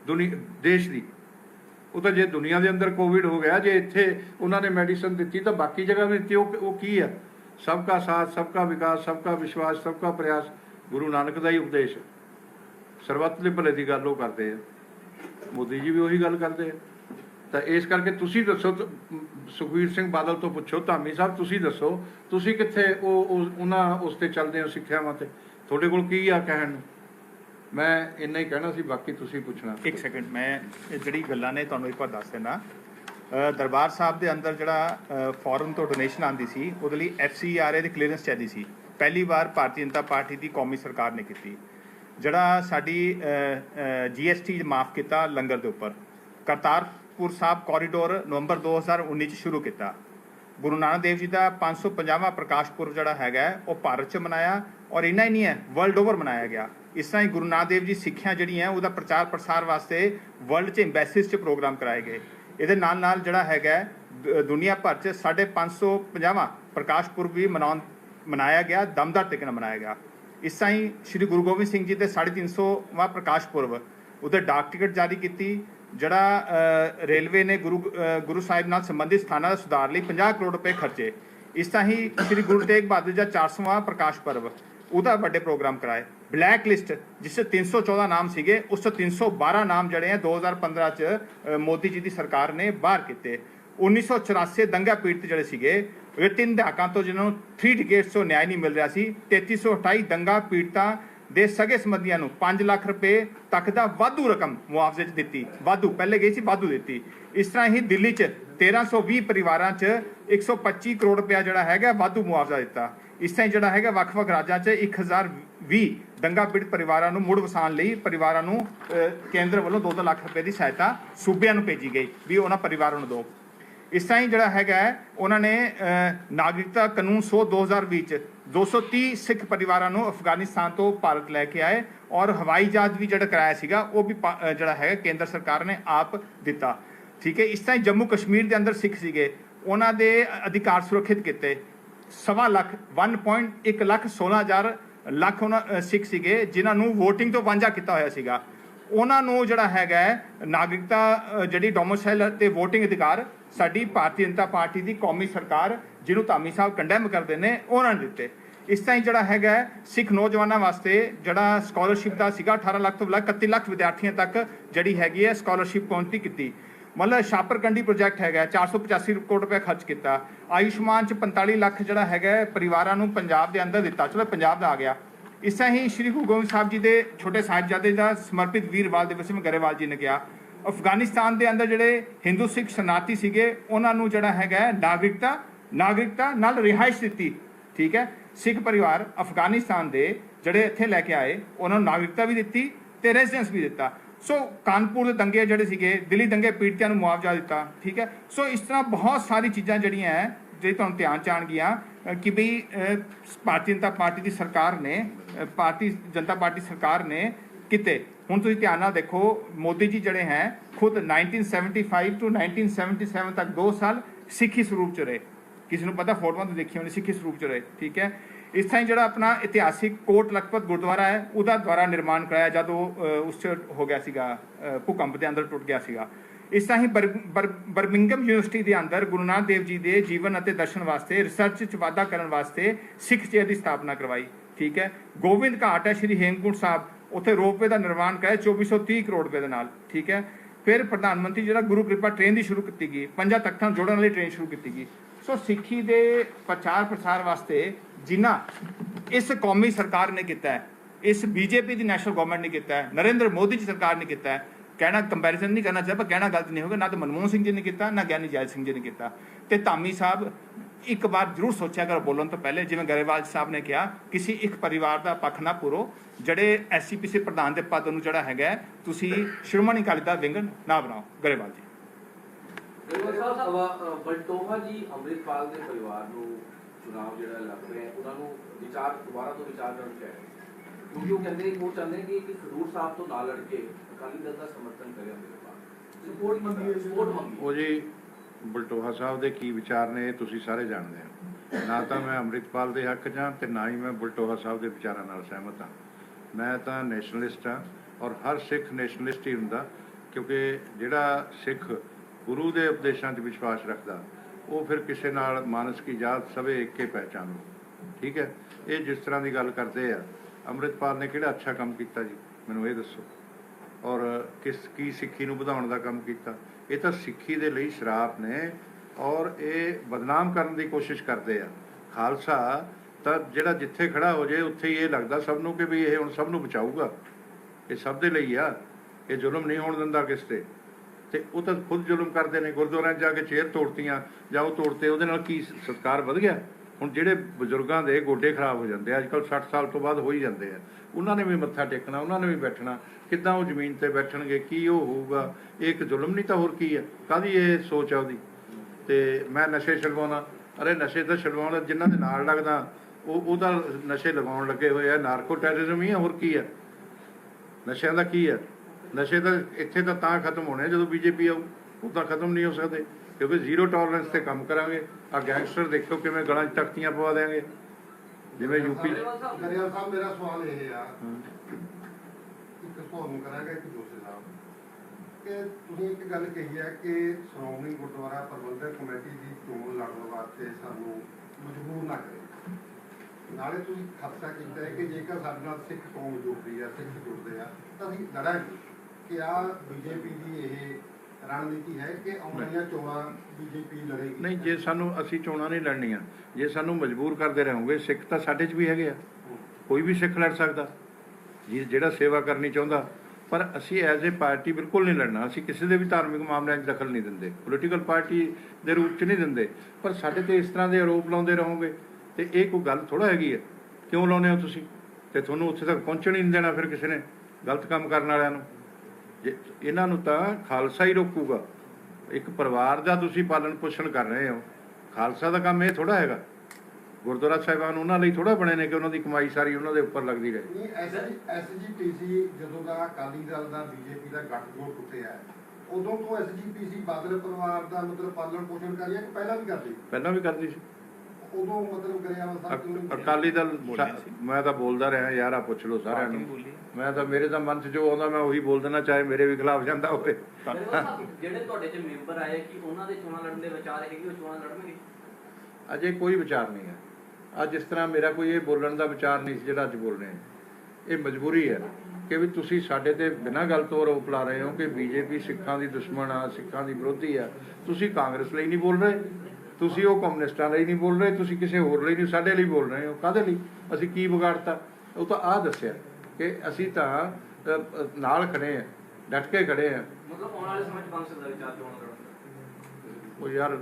ਦੁਨੀਆ ਦੇਸ਼ ਦੀ। ਉਹ ਤਾਂ ਜੇ ਦੁਨੀਆ ਦੇ ਅੰਦਰ ਕੋਵਿਡ ਹੋ ਗਿਆ, ਜੇ ਇੱਥੇ ਉਹਨਾਂ ਨੇ ਮੈਡੀਸਨ ਦਿੱਤੀ, ਤਾਂ ਬਾਕੀ ਜਗ੍ਹਾ ਵੀ ਦਿੱਤੀ ਉਹ ਉਹ ਕੀ ਆ? ਸਭ ਕਾ ਸਾਥ ਸਭ ਕਾ ਵਿਕਾਸ ਸਭ ਕਾ ਵਿਸ਼ਵਾਸ ਸਭ ਕਾ ਪ੍ਰਯਾਸ। ਗੁਰੂ ਨਾਨਕ ਦਾ ਹੀ ਉਪਦੇਸ਼। ਸਰਬੱਤ ਦੇ ਭਲੇ ਦੀ ਗੱਲ ਉਹ ਕਰਦੇ ਆ। ਮੋਦੀ ਜੀ ਵੀ ਉਹੀ ਗੱਲ ਕਰਦੇ ਆ। ਤਾਂ ਇਸ ਕਰਕੇ ਤੁਸੀਂ ਦੱਸੋ, ਤ- ਸੁਖਵੀਰ ਸਿੰਘ ਬਾਦਲ ਤੋਂ ਪੁੱਛੋ, ਧਾਮੀ ਸਾਹਿਬ ਤੁਸੀਂ ਦੱਸੋ, ਤੁਸੀਂ ਕਿੱਥੇ ਉਹ ਉਹ- ਉਹਨਾਂ ਉਸ ਤੇ ਚੱਲਦੇ ਹੋ ਸਿੱਖਿਆਵਾਂ ਤੇ? ਤੁਹਾਡੇ ਕੋਲ ਕੀ ਆ ਕਹਿਣ ਨੂੰ? ਮੈਂ ਇੰਨਾ ਹੀ ਕਹਿਣਾ ਸੀ, ਬਾਕੀ ਤੁਸੀਂ ਪੁੱਛਣਾ। ਇੱਕ ਸੈਕਿੰਡ ਮੈਂ ਇਹ ਜਿਹੜੀ ਗੱਲਾਂ ਨੇ ਤੁਹਾਨੂੰ ਇੱਕ ਵਾਰ ਦੱਸ ਦੇਣਾ ਦਰਬਾਰ ਸਾਹਿਬ ਦੇ ਅੰਦਰ ਜਿਹੜਾ ਫੋਰਨ ਤੋਂ ਡੋਨੇਸ਼ਨ ਆਂਦੀ ਸੀ, ਉਹਦੇ ਲਈ ਐਫਸੀਆਰਏ ਦੀ ਕਲੀਅਰੈਂਸ ਚਾਹੀਦੀ ਸੀ। ਪਹਿਲੀ ਵਾਰ ਭਾਰਤੀ ਜਨਤਾ ਪਾਰਟੀ ਦੀ ਕੌਮੀ ਸਰਕਾਰ ਨੇ ਕੀਤੀ। ਜਿਹੜਾ ਸਾਡੀ ਜੀਐਸਟੀ ਮਾਫ ਕੀਤਾ ਲੰਗਰ ਦੇ ਉੱਪਰ। ਕਰਤਾਰਪੁਰ ਸਾਹਿਬ ਕੋਰੀਡੋਰ ਨਵੰਬਰ 2019 ਚ ਸ਼ੁਰੂ ਕੀਤਾ। ਗੁਰੂ ਨਾਨਕ ਦੇਵ ਜੀ ਦਾ 550ਵਾਂ ਪ੍ਰਕਾਸ਼ ਪੁਰਬ ਜਿਹੜਾ ਹੈਗਾ, ਉਹ ਭਾਰਤ 'ਚ ਮਨਾਇਆ ਔਰ ਇੰਨਾ ਹੀ ਨਹੀਂ ਹੈ ਵਰਲਡ ਓਵਰ ਮਨਾਇਆ ਗਿਆ। ਇਸ ਤਰ੍ਹਾਂ ਹੀ ਗੁਰੂ ਨਾਨਕ ਦੇਵ ਜੀ ਸਿੱਖਿਆ ਜਿਹੜੀਆਂ ਉਹਦਾ ਪ੍ਰਚਾਰ ਪ੍ਰਸਾਰ ਵਾਸਤੇ ਵਰਲਡ 'ਚ ਐਮਬੈਸੀਜ਼ 'ਚ ਪ੍ਰੋਗਰਾਮ ਕਰਾਏ ਗਏ। ਇਹਦੇ ਨਾਲ ਨਾਲ ਜਿਹੜਾ ਹੈਗਾ ਦ- ਦੁਨੀਆ ਭਰ 'ਚ 550ਵਾਂ ਪ੍ਰਕਾਸ਼ ਪੁਰਬ ਵੀ ਮਨਾਉਣ, ਮਨਾਇਆ ਗਿਆ, ਦਮਦਾਰ ਤਰੀਕੇ ਨਾਲ ਮਨਾਇਆ ਗਿਆ। ਇਸ ਤਰ੍ਹਾਂ ਹੀ ਸ੍ਰੀ ਗੁਰੂ ਗੋਬਿੰਦ ਸਿੰਘ ਜੀ ਦੇ 350ਵਾਂ ਪ੍ਰਕਾਸ਼ ਪੁਰਬ, ਉਹਦੇ ਡਾਕ ਟਿਕਟ ਜਾਰੀ ਕੀਤੀ। ਜਿਹੜਾ ਰੇਲਵੇ ਨੇ ਗੁਰੂ ਗੁਰੂ ਸਾਹਿਬ ਨਾਲ ਸੰਬੰਧਿਤ ਸਥਾਨਾਂ ਦਾ ਸੁਧਾਰ ਲਈ 50 ਕਰੋੜ ਰੁਪਏ ਖਰਚੇ। ਇਸ ਤਰ੍ਹਾਂ ਹੀ ਸ੍ਰੀ ਗੁਰੂ ਤੇਗ ਬਹਾਦਰ ਜੀ ਦਾ 400ਵਾਂ ਪ੍ਰਕਾਸ਼ ਪਰਵ ਉਹਦਾ ਵੱਡੇ ਪ੍ਰੋਗਰਾਮ ਕਰਾਏ। ਬਲੈਕ ਲਿਸਟ ਜਿਸ 'ਚ 314 ਨਾਮ ਸੀਗੇ ਉਸ 'ਚ 312 ਨਾਮ ਜਿਹੜੇ ਆ 2015 ਚ ਮੋਦੀ ਜੀ ਦੀ ਸਰਕਾਰ ਨੇ ਬਾਹਰ ਕੀਤੇ 1984 ਦੰਗਾ ਪੀੜਤ ਜਿਹੜੇ ਸੀਗੇ ਇਹ ਤਿੰਨ ਦਹਾਕਾਂ ਤੋਂ ਜਿਨ੍ਹਾਂ ਨੂੰ 3 ਡਿਕੇਟਸ ਤੋਂ ਨਿਆਂ ਨਹੀਂ ਮਿਲ ਰਿਹਾ ਸੀ 3328 ਦੰਗਾ ਪੀੜਤਾਂ ਦੇ ਸਗੇ ਸੰਬੰਧੀਆਂ ਨੂੰ 5 ਲੱਖ ਰੁਪਏ ਤੱਕ ਦਾ ਵਾਧੂ ਰਕਮ ਮੁਆਵਜ਼ੇ 'ਚ ਦਿੱਤੀ ਵਾਧੂ ਪਹਿਲੇ ਗਈ ਸੀ ਵਾਧੂ ਦਿੱਤੀ ਇਸ ਤਰ੍ਹਾਂ ਹੀ ਦਿੱਲੀ 'ਚ 1320 ਪਰਿਵਾਰਾਂ 'ਚ 125 ਕਰੋੜ ਰੁਪਇਆ ਜਿਹੜਾ ਹੈਗਾ ਵਾਧੂ ਮੁਆਵਜ਼ਾ ਦਿੱਤਾ ਇਸ ਤਰ੍ਹਾਂ ਹੀ ਜਿਹੜਾ ਹੈਗਾ ਵੱਖ-ਵੱਖ ਰਾਜਾਂ 'ਚ 1020 ਦੰਗਾ ਪੀੜਤ ਪਰਿਵਾਰਾਂ ਨੂੰ ਮੁੜ ਵਸਾਉਣ ਲਈ ਪਰਿਵਾਰਾਂ ਨੂੰ ਕੇਂਦਰ ਵੱਲੋਂ 2-2 ਲੱਖ ਰੁਪਏ ਦੀ ਸਹਾਇਤਾ ਸੂਬਿਆਂ ਨੂੰ ਭੇਜੀ ਗਈ ਵੀ ਉਹਨਾਂ ਪਰਿਵਾਰਾਂ ਨੂੰ ਦਿਓ ਇਸ ਤਰ੍ਹਾਂ ਹੀ ਜਿਹੜਾ ਹੈਗਾ ਉਹਨਾਂ ਨੇ ਨਾਗਰਿਕਤਾ ਕਾਨੂੰਨ 100 2020 ਚ 230 ਸਿੱਖ ਪਰਿਵਾਰਾਂ ਨੂੰ ਅਫਗਾਨਿਸਤਾਨ ਤੋਂ ਭਾਰਤ ਲੈ ਕੇ ਆਏ ਔਰ ਹਵਾਈ ਜਹਾਜ਼ ਵੀ ਜਿਹੜਾ ਕਰਾਇਆ ਸੀਗਾ, ਉਹ ਵੀ ਜਿਹੜਾ ਹੈਗਾ ਕੇਂਦਰ ਸਰਕਾਰ ਨੇ ਆਪ ਦਿੱਤਾ। ਠੀਕ ਹੈ, ਇਸ ਤਰ੍ਹਾਂ ਹੀ ਜੰਮੂ ਕਸ਼ਮੀਰ ਦੇ ਅੰਦਰ ਸਿੱਖ ਸੀਗੇ, ਉਹਨਾਂ ਦੇ ਅਧਿਕਾਰ ਸੁਰੱਖਿਅਤ ਕੀਤੇ। ਸਵਾ ਲੱਖ 1.1 ਲੱਖ 16000 ਲੱਖ ਉਹਨਾਂ ਸਿੱਖ ਸੀਗੇ, ਜਿਨ੍ਹਾਂ ਨੂੰ VOTING ਤੋਂ ਵਾਂਝਾ ਕੀਤਾ ਹੋਇਆ ਸੀਗਾ। ਉਹਨਾਂ ਨੂੰ ਜਿਹੜਾ ਹੈਗਾ ਨਾਗਰਿਕਤਾ ਜਿਹੜੀ ਡੋਮਿਸਾਈਲ ਤੇ VOTING ਅਧਿਕਾਰ, ਸਾਡੀ ਭਾਰਤੀ ਜਨਤਾ ਪਾਰਟੀ ਦੀ ਕੌਮੀ ਸਰਕਾਰ, ਜਿਹਨੂੰ ਧਾਮੀ ਸਾਹਿਬ ਕੰਡੈਮ ਕਰਦੇ ਨੇ, ਉਹਨਾਂ ਨੇ ਦਿੱਤੇ। ਇਸ ਤਰ੍ਹਾਂ ਹੀ ਜਿਹੜਾ ਹੈਗਾ ਸਿੱਖ ਨੌਜਵਾਨਾਂ ਵਾਸਤੇ ਜਿਹੜਾ ਸਕਾਲਰਸ਼ਿਪ ਦਾ ਸੀਗਾ 18 ਲੱਖ ਤੋਂ ਲੱਖ 31 ਲੱਖ ਵਿਦਿਆਰਥੀਆਂ ਤੱਕ ਜਿਹੜੀ ਹੈਗੀ ਹੈ ਸਕਾਲਰਸ਼ਿਪ ਪਹੁੰਚਦੀ ਕੀਤੀ। ਮਤਲਬ ਸ਼ਾਪਰਕੰਡੀ ਪ੍ਰੋਜੈਕਟ ਹੈਗਾ 485 ਕਰੋੜ ਰੁਪਏ ਖਰਚ ਕੀਤਾ। ਆਯੁਸ਼ਮਾਨ ਚ 45 ਲੱਖ ਜਿਹੜਾ ਹੈਗਾ ਪਰਿਵਾਰਾਂ ਨੂੰ ਪੰਜਾਬ ਦੇ ਅੰਦਰ ਦਿੱਤਾ। ਚਲੋ ਪੰਜਾਬ ਦਾ ਆ ਗਿਆ। ਇਸ ਹੀ ਸ਼੍ਰੀ ਗੁਰੂ ਗੋਬਿੰਦ ਸਾਹਿਬ ਜੀ ਦੇ ਛੋਟੇ ਸਾਹਿਬਜ਼ਾਦੇ ਦਾ ਸਮਰਪਿਤ ਵੀਰਵਾਲ ਦਿਵਸ ਵਿੱਚ ਗਰੇਵਾਲ ਜੀ ਨੇ ਕਿਹਾ, ਅਫਗਾਨਿਸਤਾਨ ਦੇ ਅੰਦਰ ਜਿਹੜੇ ਹਿੰਦੂ ਸਿੱਖ ਸ਼ਰਨਾਰਥੀ ਸੀਗੇ, ਉਹਨਾਂ ਨੂੰ ਜਿਹੜਾ ਹੈਗਾ ਨਾਗਰਿਕਤਾ ਨਾਗਰਿਕਤਾ ਨਾਲ ਰਿਹਾਇਸ਼ ਦਿੱਤੀ। ਠੀਕ ਹੈ? ਸਿੱਖ ਪਰਿਵਾਰ ਅਫਗਾਨਿਸਤਾਨ ਦੇ ਜਿਹੜੇ ਇੱਥੇ ਲੈ ਕੇ ਆਏ, ਉਹਨਾਂ ਨੂੰ ਨਾਗਰਿਕਤਾ ਵੀ ਦਿੱਤੀ ਤੇ ਰੈਜ਼ੀਡੈਂਸ ਵੀ ਦਿੱਤਾ। ਸੋ ਕਾਨਪੁਰ ਦੇ ਦੰਗੇ ਜਿਹੜੇ ਸੀਗੇ ਦਿੱਲੀ ਦੰਗੇ ਪੀੜਤਾਂ ਨੂੰ ਮੁਆਵਜ਼ਾ ਦਿੱਤਾ ਠੀਕ ਹੈ? ਸੋ ਇਸ ਤਰ੍ਹਾਂ ਬਹੁਤ ਸਾਰੀ ਚੀਜ਼ਾਂ ਜਿਹੜੀਆਂ ਹੈ ਜਿਹੜੀ ਤੁਹਾਨੂੰ ਧਿਆਨ ਚ ਆਉਣਗੀਆਂ ਕਿ ਵੀ ਭਾਰਤੀ ਜਨਤਾ ਪਾਰਟੀ ਦੀ ਸਰਕਾਰ ਨੇ ਅ, ਭਾਰਤੀ ਜਨਤਾ ਪਾਰਟੀ ਸਰਕਾਰ ਨੇ ਕਿਤੇ ਹੁਣ ਤੁਸੀਂ ਧਿਆਨ ਨਾਲ ਦੇਖੋ ਮੋਦੀ ਜੀ ਜਿਹੜੇ ਹੈ ਖੁਦ 1975 ਤੋਂ 1977 ਤੱਕ 2 ਸਾਲ ਸਿੱਖੀ ਸਰੂਪ ਚ ਰਹੇ। ਕਿਸੇ ਨੂੰ ਪਤਾ ਫੋਟੋਆਂ ਤੋਂ ਦੇਖੀ ਹੋਣੀ ਸਿੱਖੀ ਸਰੂਪ ਚ ਰਹੇ ਠੀਕ ਹੈ? ਇਸ ਤਰ੍ਹਾਂ ਹੀ ਜਿਹੜਾ ਆਪਣਾ ਇਤਿਹਾਸਿਕ ਕੋਟ ਲਖਪਤ ਗੁਰਦੁਆਰਾ ਹੈ, ਉਹਦਾ ਦੁਆਰਾ ਨਿਰਮਾਣ ਕਰਾਇਆ ਜਦ ਉਹ ਉਸ ਚ ਹੋ ਗਿਆ ਸੀਗਾ ਭੂਕੰਪ ਦੇ ਅੰਦਰ ਟੁੱਟ ਗਿਆ ਸੀਗਾ। ਇਸ ਤਰ੍ਹਾਂ ਹੀ ਬਰ- ਬਰਮਿੰਗਮ ਯੂਨੀਵਰਸਿਟੀ ਦੇ ਅੰਦਰ ਗੁਰੂ ਨਾਨਕ ਦੇਵ ਜੀ ਦੇ ਜੀਵਨ ਅਤੇ ਦਰਸ਼ਨ ਵਾਸਤੇ ਰਿਸਰਚ ਚ ਵਾਧਾ ਕਰਨ ਵਾਸਤੇ ਸਿੱਖ ਚੇਅਰ ਦੀ ਸਥਾਪਨਾ ਕਰਵਾਈ, ਠੀਕ ਹੈ? ਗੋਬਿੰਦ ਘਾਟ ਹੈ, ਸ਼੍ਰੀ ਹੇਮਕੁੰਟ ਸਾਹਿਬ, ਉੱਥੇ ਰੋਪਵੇ ਦਾ ਨਿਰਮਾਣ ਕਰਾਇਆ 2430 ਕਰੋੜ ਰੁਪਏ ਦੇ ਨਾਲ, ਠੀਕ ਹੈ? ਫਿਰ ਪ੍ਰਧਾਨ ਮੰਤਰੀ ਜਿਹੜਾ ਗੁਰੂ ਕਿਰਪਾ ਟ੍ਰੇਨ ਦੀ ਸ਼ੁਰੂ ਕੀਤੀ ਗਈ, ਪੰਜਾਂ ਤਖਤਾਂ ਨੂੰ ਜੋੜਨ ਵਾਲੀ ਟ੍ਰੇਨ ਸ਼ੁਰੂ ਕੀਤੀ ਗਈ। ਸੋ ਸਿੱਖੀ ਦੇ ਪ੍ਰਚਾਰ ਪ੍ਰਸਾਰ ਵਾਸਤੇ ਜਿਨ੍ਹਾਂ ਇਸ ਕੌਮੀ ਸਰਕਾਰ ਨੇ ਕੀਤਾ ਹੈ, ਇਸ ਬੀਜੇਪੀ ਦੀ ਨੈਸ਼ਨਲ ਗਵਰਨਮੈਂਟ ਨੇ ਕੀਤਾ ਹੈ, ਨਰਿੰਦਰ ਮੋਦੀ ਜੀ ਸਰਕਾਰ ਨੇ ਕੀਤਾ ਹੈ, ਕਹਿਣਾ ਕੰਪੈਰੀਜ਼ਨ ਨਹੀਂ ਕਰਨਾ ਚਾਹੀਦਾ ਪਰ ਕਹਿਣਾ ਗਲਤ ਨਹੀਂ ਹੋਗਾ ਨਾ ਤਾਂ ਮਨਮੋਹਨ ਸਿੰਘ ਜੀ ਨੇ ਕੀਤਾ, ਨਾ ਗਿਆਨੀ ਜੈਲ ਸਿੰਘ ਜੀ ਨੇ ਕੀਤਾ। ਤੇ ਧਾਮੀ ਸਾਹਿਬ ਇੱਕ ਵਾਰ ਜ਼ਰੂਰ ਸੋਚਿਆ ਕਰੋ, ਬੋਲਣ ਤੋਂ ਪਹਿਲੇ, ਜਿਵੇਂ ਗਰੇਵਾਲ ਸਾਹਿਬ ਨੇ ਕਿਹਾ, ਕਿਸੇ ਇੱਕ ਪਰਿਵਾਰ ਦਾ ਪੱਖ ਨਾ ਪੂਰੋ, ਜਿਹੜੇ ਐਸਸੀਪੀਸੀ ਪ੍ਰਧਾਨ ਦੇ ਪਦ ਨੂੰ ਜਿਹੜਾ ਹੈਗਾ ਤੁਸੀਂ ਸ਼੍ਰੋਮਣੀ ਅਕਾਲੀ ਦਲ ਵਿੰਗ ਨਾ ਬਣਾਓ। ਗਰੇਵਾਲ ਜੀ। ਗਰੇਵਾਲ ਸਾਹਿਬ ਬਲਟੋਹਾ ਜੀ ਅੰਮ੍ਰਿਤਪਾਲ ਦੇ ਪਰਿਵਾਰ ਨੂੰ ਚੁਣਾਵ ਜਿਹੜਾ ਲੱਗ ਰਿਹਾ ਉਹਨਾਂ ਨੂੰ ਵਿਚਾਰ ਦੁਬਾਰਾ ਤੋਂ ਵਿਚਾਰ ਕਰਨ ਚਾਹੀਦਾ ਕਿਉਂਕਿ ਉਹ ਕਹਿੰਦੇ ਉਹ ਚਾਹੁੰਦੇ ਨੇ ਕਿ ਕਿ ਖਡੂਰ ਸਾਹਿਬ ਤੋਂ ਨਾ ਲੜ ਕੇ ਅਕਾਲੀ ਦਲ ਦਾ ਸਮਰਥਨ ਕਰੇ ਅੰਮ੍ਰਿਤਪਾਲ ਸਪੋਰਟ ਮੰਗੀ ਸਪੋਰਟ ਮੰਗੀ। ਉਹ ਜੀ ਬਲਟੋਹਾ ਸਾਹਿਬ ਦੇ ਕੀ ਵਿਚਾਰ ਨੇ ਇਹ ਤੁਸੀਂ ਸਾਰੇ ਜਾਣਦੇ ਹੋ। ਨਾ ਤਾਂ ਮੈਂ ਅੰਮ੍ਰਿਤਪਾਲ ਦੇ ਹੱਕ 'ਚ ਹਾਂ ਤੇ ਨਾ ਹੀ ਮੈਂ ਬਲਟੋਹਾ ਸਾਹਿਬ ਦੇ ਵਿਚਾਰਾਂ ਨਾਲ ਸਹਿਮਤ ਹਾਂ। ਮੈਂ ਤਾਂ ਨੈਸ਼ਨਲਿਸਟ ਹਾਂ ਔਰ ਹਰ ਸਿੱਖ ਨੈਸ਼ਨਲਿਸਟ ਹੀ ਹੁੰਦਾ ਕਿਉਂਕਿ ਜਿਹੜਾ ਸਿੱਖ ਗੁਰੂ ਦੇ ਉਪਦੇਸ਼ਾਂ 'ਚ ਵਿਸ਼ਵਾਸ ਰੱਖਦਾ ਉਹ ਫਿਰ ਕਿਸੇ ਨਾਲ ਮਾਨਸ ਕੀ ਜਾਤ ਸਵੇ ਇੱਕੇ ਪਹਿਚਾਨ ਠੀਕ ਹੈ? ਇਹ ਜਿਸ ਤਰ੍ਹਾਂ ਦੀ ਗੱਲ ਕਰਦੇ ਆ, ਅੰਮ੍ਰਿਤਪਾਲ ਨੇ ਕਿਹੜਾ ਅੱਛਾ ਕੰਮ ਕੀਤਾ ਜੀ? ਮੈਨੂੰ ਇਹ ਦੱਸੋ। ਔਰ ਕਿਸ, ਕੀ ਸਿੱਖੀ ਨੂੰ ਵਧਾਉਣ ਦਾ ਕੰਮ ਕੀਤਾ? ਇਹ ਤਾਂ ਸਿੱਖੀ ਦੇ ਲਈ ਸ਼ਰਾਪ ਨੇ ਔਰ ਇਹ ਬਦਨਾਮ ਕਰਨ ਦੀ ਕੋਸ਼ਿਸ਼ ਕਰਦੇ ਆ। ਖਾਲਸਾ ਤਾਂ ਜਿਹੜਾ ਜਿੱਥੇ ਖੜਾ ਹੋ ਜੇ, ਉੱਥੇ ਹੀ ਇਹ ਲੱਗਦਾ ਸਭ ਨੂੰ ਕਿ ਵੀ ਇਹ ਹੁਣ ਸਭ ਨੂੰ ਬਚਾਊਗਾ। ਇਹ ਸਭ ਦੇ ਲਈ ਆ। ਇਹ ਜ਼ੁਲਮ ਨਹੀਂ ਹੋਣ ਦਿੰਦਾ ਕਿਸ ਤੇ। ਤੇ ਉਹ ਤਾਂ ਖੁਦ ਜ਼ੁਲਮ ਕਰਦੇ ਨੇ, ਗੁਰਦੁਆਰਿਆਂ 'ਚ ਜਾ ਕੇ ਚੇਅਰ ਤੋੜਤੀਆਂ ਜਾਂ ਉਹ ਤੋੜਤੇ, ਉਹਦੇ ਨਾਲ ਕੀ ਸਤਕਾਰ ਵਧ ਗਿਆ? ਹੁਣ ਜਿਹੜੇ ਬਜ਼ੁਰਗਾਂ ਦੇ ਗੋਡੇ ਖਰਾਬ ਹੋ ਜਾਂਦੇ ਅੱਜ ਕੱਲ 60 ਸਾਲ ਤੋਂ ਬਾਅਦ ਹੋ ਹੀ ਜਾਂਦੇ ਆ। ਉਹਨਾਂ ਨੇ ਵੀ ਮੱਥਾ ਟੇਕਣਾ, ਉਹਨਾਂ ਨੇ ਵੀ ਬੈਠਣਾ, ਕਿੱਦਾਂ ਉਹ ਜ਼ਮੀਨ ਤੇ ਬੈਠਣਗੇ, ਕੀ ਉਹ ਹੋਊਗਾ? ਇਹ ਇੱਕ ਜ਼ੁਲਮ ਨਹੀਂ ਤਾਂ ਹੋਰ ਕੀ ਹੈ ਕਾਦੀ ਇਹ ਸੋਚ ਆ ਉਹਦੀ? ਤੇ ਮੈਂ ਨਸ਼ੇ ਛਡਵਾਉਣਾ, ਅਰੇ ਨਸ਼ੇ ਤਾਂ ਛਡਵਾਉਣਾ ਜਿਨ੍ਹਾਂ ਦੇ ਨਾਲ ਲੱਗਦਾ, ਉਹ ਉਹ ਤਾਂ ਨਸ਼ੇ ਲਗਾਉਣ ਲੱਗੇ ਹੋਏ ਆ ਨਾਰਕੋ ਟੈਰਰਿਜ਼ਮ ਹੀ ਆ, ਹੋਰ ਕੀ ਆ? ਨਸ਼ਿਆਂ ਦਾ ਕੀ ਹੈ ਨਸ਼ੇ ਤਾਂ ਇੱਥੇ ਤਾਂ ਤਾਂ ਖਤਮ ਹੋਣੇ ਜਦੋਂ ਬੀਜੇਪੀ ਆਊ ਉਹ ਤਾਂ ਖਤਮ ਨਹੀਂ ਹੋ ਸਕਦੇ ਕਿਉਂਕਿ ਜ਼ੀਰੋ ਟੋਲਰੈਂਸ ਤੇ ਕੰਮ ਕਰਾਂਗੇ। ਆ ਗੈਂਗਸਟਰ ਦੇਖੋ ਕਿਵੇਂ ਗਲਾਂ 'ਚ ਤਖਤੀਆਂ ਪਵਾ ਦੇਾਂਗੇ ਜਿਵੇਂ ਯੂਪੀ ਗਰੇਵਾਲ ਸਾਹਿਬ ਗਰੇਵਾਲ ਸਾਹਿਬ ਮੇਰਾ ਸਵਾਲ ਇਹ ਆ। ਇੱਕ ਤੁਹਾਨੂੰ ਕਰਾਂਗਾ ਇੱਕ ਦੂਸਰੇ ਸਾਹਿਬ। ਕਿ ਤੁਸੀਂ ਇੱਕ ਗੱਲ ਕਹੀ ਹੈ ਕਿ ਸ਼੍ਰੋਮਣੀ ਗੁਰਦੁਆਰਾ ਪ੍ਰਬੰਧਕ ਕਮੇਟੀ ਦੀ ਚੋਣ ਲੜਨ ਵਾਸਤੇ ਸਾਨੂੰ ਮਜਬੂਰ ਨਾ ਕਰੇ। ਨਾਲੇ ਤੁਸੀਂ ਖਰਚਾ ਕੀਤਾ ਹੈ ਕਿ ਜੇਕਰ ਸਾਡੇ ਨਾਲ ਸਿੱਖ ਕੌਮ ਜੁੜਦੀ ਆ ਸਿੱਖ ਜੁੜਦੇ ਆ ਤਾਂ ਅਸੀਂ ਲੜਾਂਗੇ। ਕਿ ਆ ਬੀਜੇਪੀ ਦੀ ਇਹ ਰਣਨੀਤੀ ਹੈ ਕਿ ਆਉਣ ਵਾਲੀਆਂ ਚੋਣਾਂ ਬੀਜੇਪੀ ਲੜੇਗੀ। ਨਹੀਂ ਜੇ ਸਾਨੂੰ ਅਸੀਂ ਚੋਣਾਂ ਨਹੀਂ ਲੜਨੀਆਂ ਜੇ ਸਾਨੂੰ ਮਜਬੂਰ ਕਰਦੇ ਰਹੋਗੇ ਸਿੱਖ ਤਾਂ ਸਾਡੇ 'ਚ ਵੀ ਹੈਗੇ ਆ। ਕੋਈ ਵੀ ਸਿੱਖ ਲੜ ਸਕਦਾ ਜੀ ਜਿਹੜਾ ਸੇਵਾ ਕਰਨੀ ਚਾਹੁੰਦਾ। ਪਰ ਅਸੀਂ ਐਜ਼ ਅ ਪਾਰਟੀ ਬਿਲਕੁਲ ਨਹੀਂ ਲੜਨਾ ਅਸੀਂ ਕਿਸੇ ਦੇ ਵੀ ਧਾਰਮਿਕ ਮਾਮਲਿਆਂ 'ਚ ਦਖਲ ਨਹੀਂ ਦਿੰਦੇ ਪੋਲੀਟੀਕਲ ਪਾਰਟੀ ਦੇ ਰੂਪ 'ਚ ਨਹੀਂ ਦਿੰਦੇ। ਪਰ ਸਾਡੇ ਤੇ ਇਸ ਤਰ੍ਹਾਂ ਦੇ ਆਰੋਪ ਲਾਉਂਦੇ ਰਹੋਗੇ ਤੇ ਇਹ ਕੋਈ ਗੱਲ ਥੋੜਾ ਹੈਗੀ ਹੈ ਕਿਉਂ ਲਾਉਂਦੇ ਹੋ ਤੁਸੀਂ? ਤੇ ਤੁਹਾਨੂੰ ਉੱਥੇ ਤੱਕ ਪਹੁੰਚਣ ਹੀ ਨਹੀਂ ਦੇਣਾ ਫਿਰ ਕਿਸੇ ਨੇ ਗਲਤ ਕੰਮ ਕਰਨ ਵਾਲਿਆਂ ਨੂੰ। ਇਹਨਾਂ ਨੂੰ ਤਾਂ ਖਾਲਸਾ ਹੀ ਰੋਕੂਗਾ। ਇੱਕ ਪਰਿਵਾਰ ਦਾ ਤੁਸੀਂ ਪਾਲਣ ਪੋਸ਼ਣ ਕਰ ਰਹੇ ਹੋ। ਖਾਲਸਾ ਦਾ ਕੰਮ ਇਹ ਥੋੜਾ ਹੈਗਾ। ਗੁਰਦੁਆਰਾ ਸਾਹਿਬਾਨ ਉਹਨਾਂ ਲਈ ਥੋੜਾ ਬਣੇ ਨੇ ਕਿ ਉਹਨਾਂ ਦੀ ਕਮਾਈ ਸਾਰੀ ਉਹਨਾਂ ਦੇ ਉੱਪਰ ਲੱਗਦੀ ਰਹੇ। ਨਹੀਂ ਐਸਜੀਪੀਸੀ ਜਦੋਂ ਦਾ ਅਕਾਲੀ ਦਲ ਦਾ ਬੀਜੇਪੀ ਦਾ ਗੱਠਜੋੜ ਟੁੱਟਿਆ ਉਦੋਂ ਤੋਂ ਐਸਜੀਪੀਸੀ ਬਾਦਲ ਪਰਿਵਾਰ ਦਾ ਮਤਲਬ ਪਾਲਣ ਪੋਸ਼ਣ ਕਰ ਰਹੀ ਹੈ ਕਿ ਪਹਿਲਾਂ ਵੀ ਕਰਦੀ ਪਹਿਲਾਂ ਵੀ ਕਰਦੀ ਸੀ। ਉਦੋਂ ਮਤਲਬ ਅਕ- ਅਕਾਲੀ ਦਲ ਸੀ। ਮੈਂ ਤਾਂ ਬੋਲਦਾ ਰਿਹਾ ਯਾਰ ਆ ਪੁੱਛ ਲਓ ਸਾਰਿਆਂ ਨੂੰ। ਮੈਂ ਤਾਂ ਮੇਰੇ ਤਾਂ ਮਨ 'ਚ ਜੋ ਆਉਂਦਾ ਮੈਂ ਉਹੀ ਬੋਲ ਦੇਣਾ ਚਾਹੇ ਮੇਰੇ ਵੀ ਖਿਲਾਫ ਜਾਂਦਾ ਹੋਵੇ। ਸਾਹਿਬ, ਜਿਹੜੇ ਤੁਹਾਡੇ ਚ ਮੈਂਬਰ ਆਏ ਕਿ ਉਹਨਾਂ ਦੇ ਚੋਣਾਂ ਲੜਨ ਦੇ ਵਿਚਾਰ ਹੈਗੇ ਉਹ ਚੋਣਾਂ ਲੜਨਗੇ? ਅਜੇ ਕੋਈ ਵਿਚਾਰ ਨਹੀਂ ਹੈ। ਅੱਜ ਜਿਸ ਤਰ੍ਹਾਂ ਮੇਰਾ ਕੋਈ ਇਹ ਬੋਲਣ ਦਾ ਵਿਚਾਰ ਨਹੀਂ ਸੀ ਜਿਹੜਾ ਅੱਜ ਬੋਲ ਰਹੇ ਹਾਂ। ਇਹ ਮਜਬੂਰੀ ਹੈ ਕਿ ਵੀ ਤੁਸੀਂ ਸਾਡੇ ਤੇ ਬਿਨਾਂ ਗੱਲ ਤੋਂ ਆਰੋਪ ਲਾ ਰਹੇ ਹੋ ਕਿ ਬੀਜੇਪੀ ਸਿੱਖਾਂ ਦੀ ਦੁਸ਼ਮਣ ਆ ਸਿੱਖਾਂ ਦੀ ਵਿਰੋਧੀ ਆ। ਤੁਸੀਂ ਕਾਂਗਰਸ ਲਈ ਨਹੀਂ ਬੋਲ ਰਹੇ। ਤੁਸੀਂ ਉਹ ਕਮਿਊਨਿਸਟਾਂ ਲਈ ਨਹੀਂ ਬੋਲ ਰਹੇ ਤੁਸੀਂ ਕਿਸੇ ਹੋਰ ਲਈ ਨਹੀਂ ਸਾਡੇ ਲਈ ਬੋਲ ਰਹੇ ਹੋ। ਕਾਹਦੇ ਲਈ? ਅਸੀਂ ਕੀ ਵਿਗਾੜਤਾ? ਉਹ ਤਾਂ ਆ ਦੱਸਿਆ ਕਿ ਅਸੀਂ ਤਾਂ ਨਾਲ ਖੜੇ ਆ ਡਟ ਕੇ ਖੜੇ ਆ। ਮਤਲਬ ਆਉਣ ਵਾਲੇ ਸਮੇਂ ਚ ਬਣ ਸਕਦਾ ਵਿਚਾਰ ਚੋਣਾਂ ਦਾ ਉਹ ਯਾਰ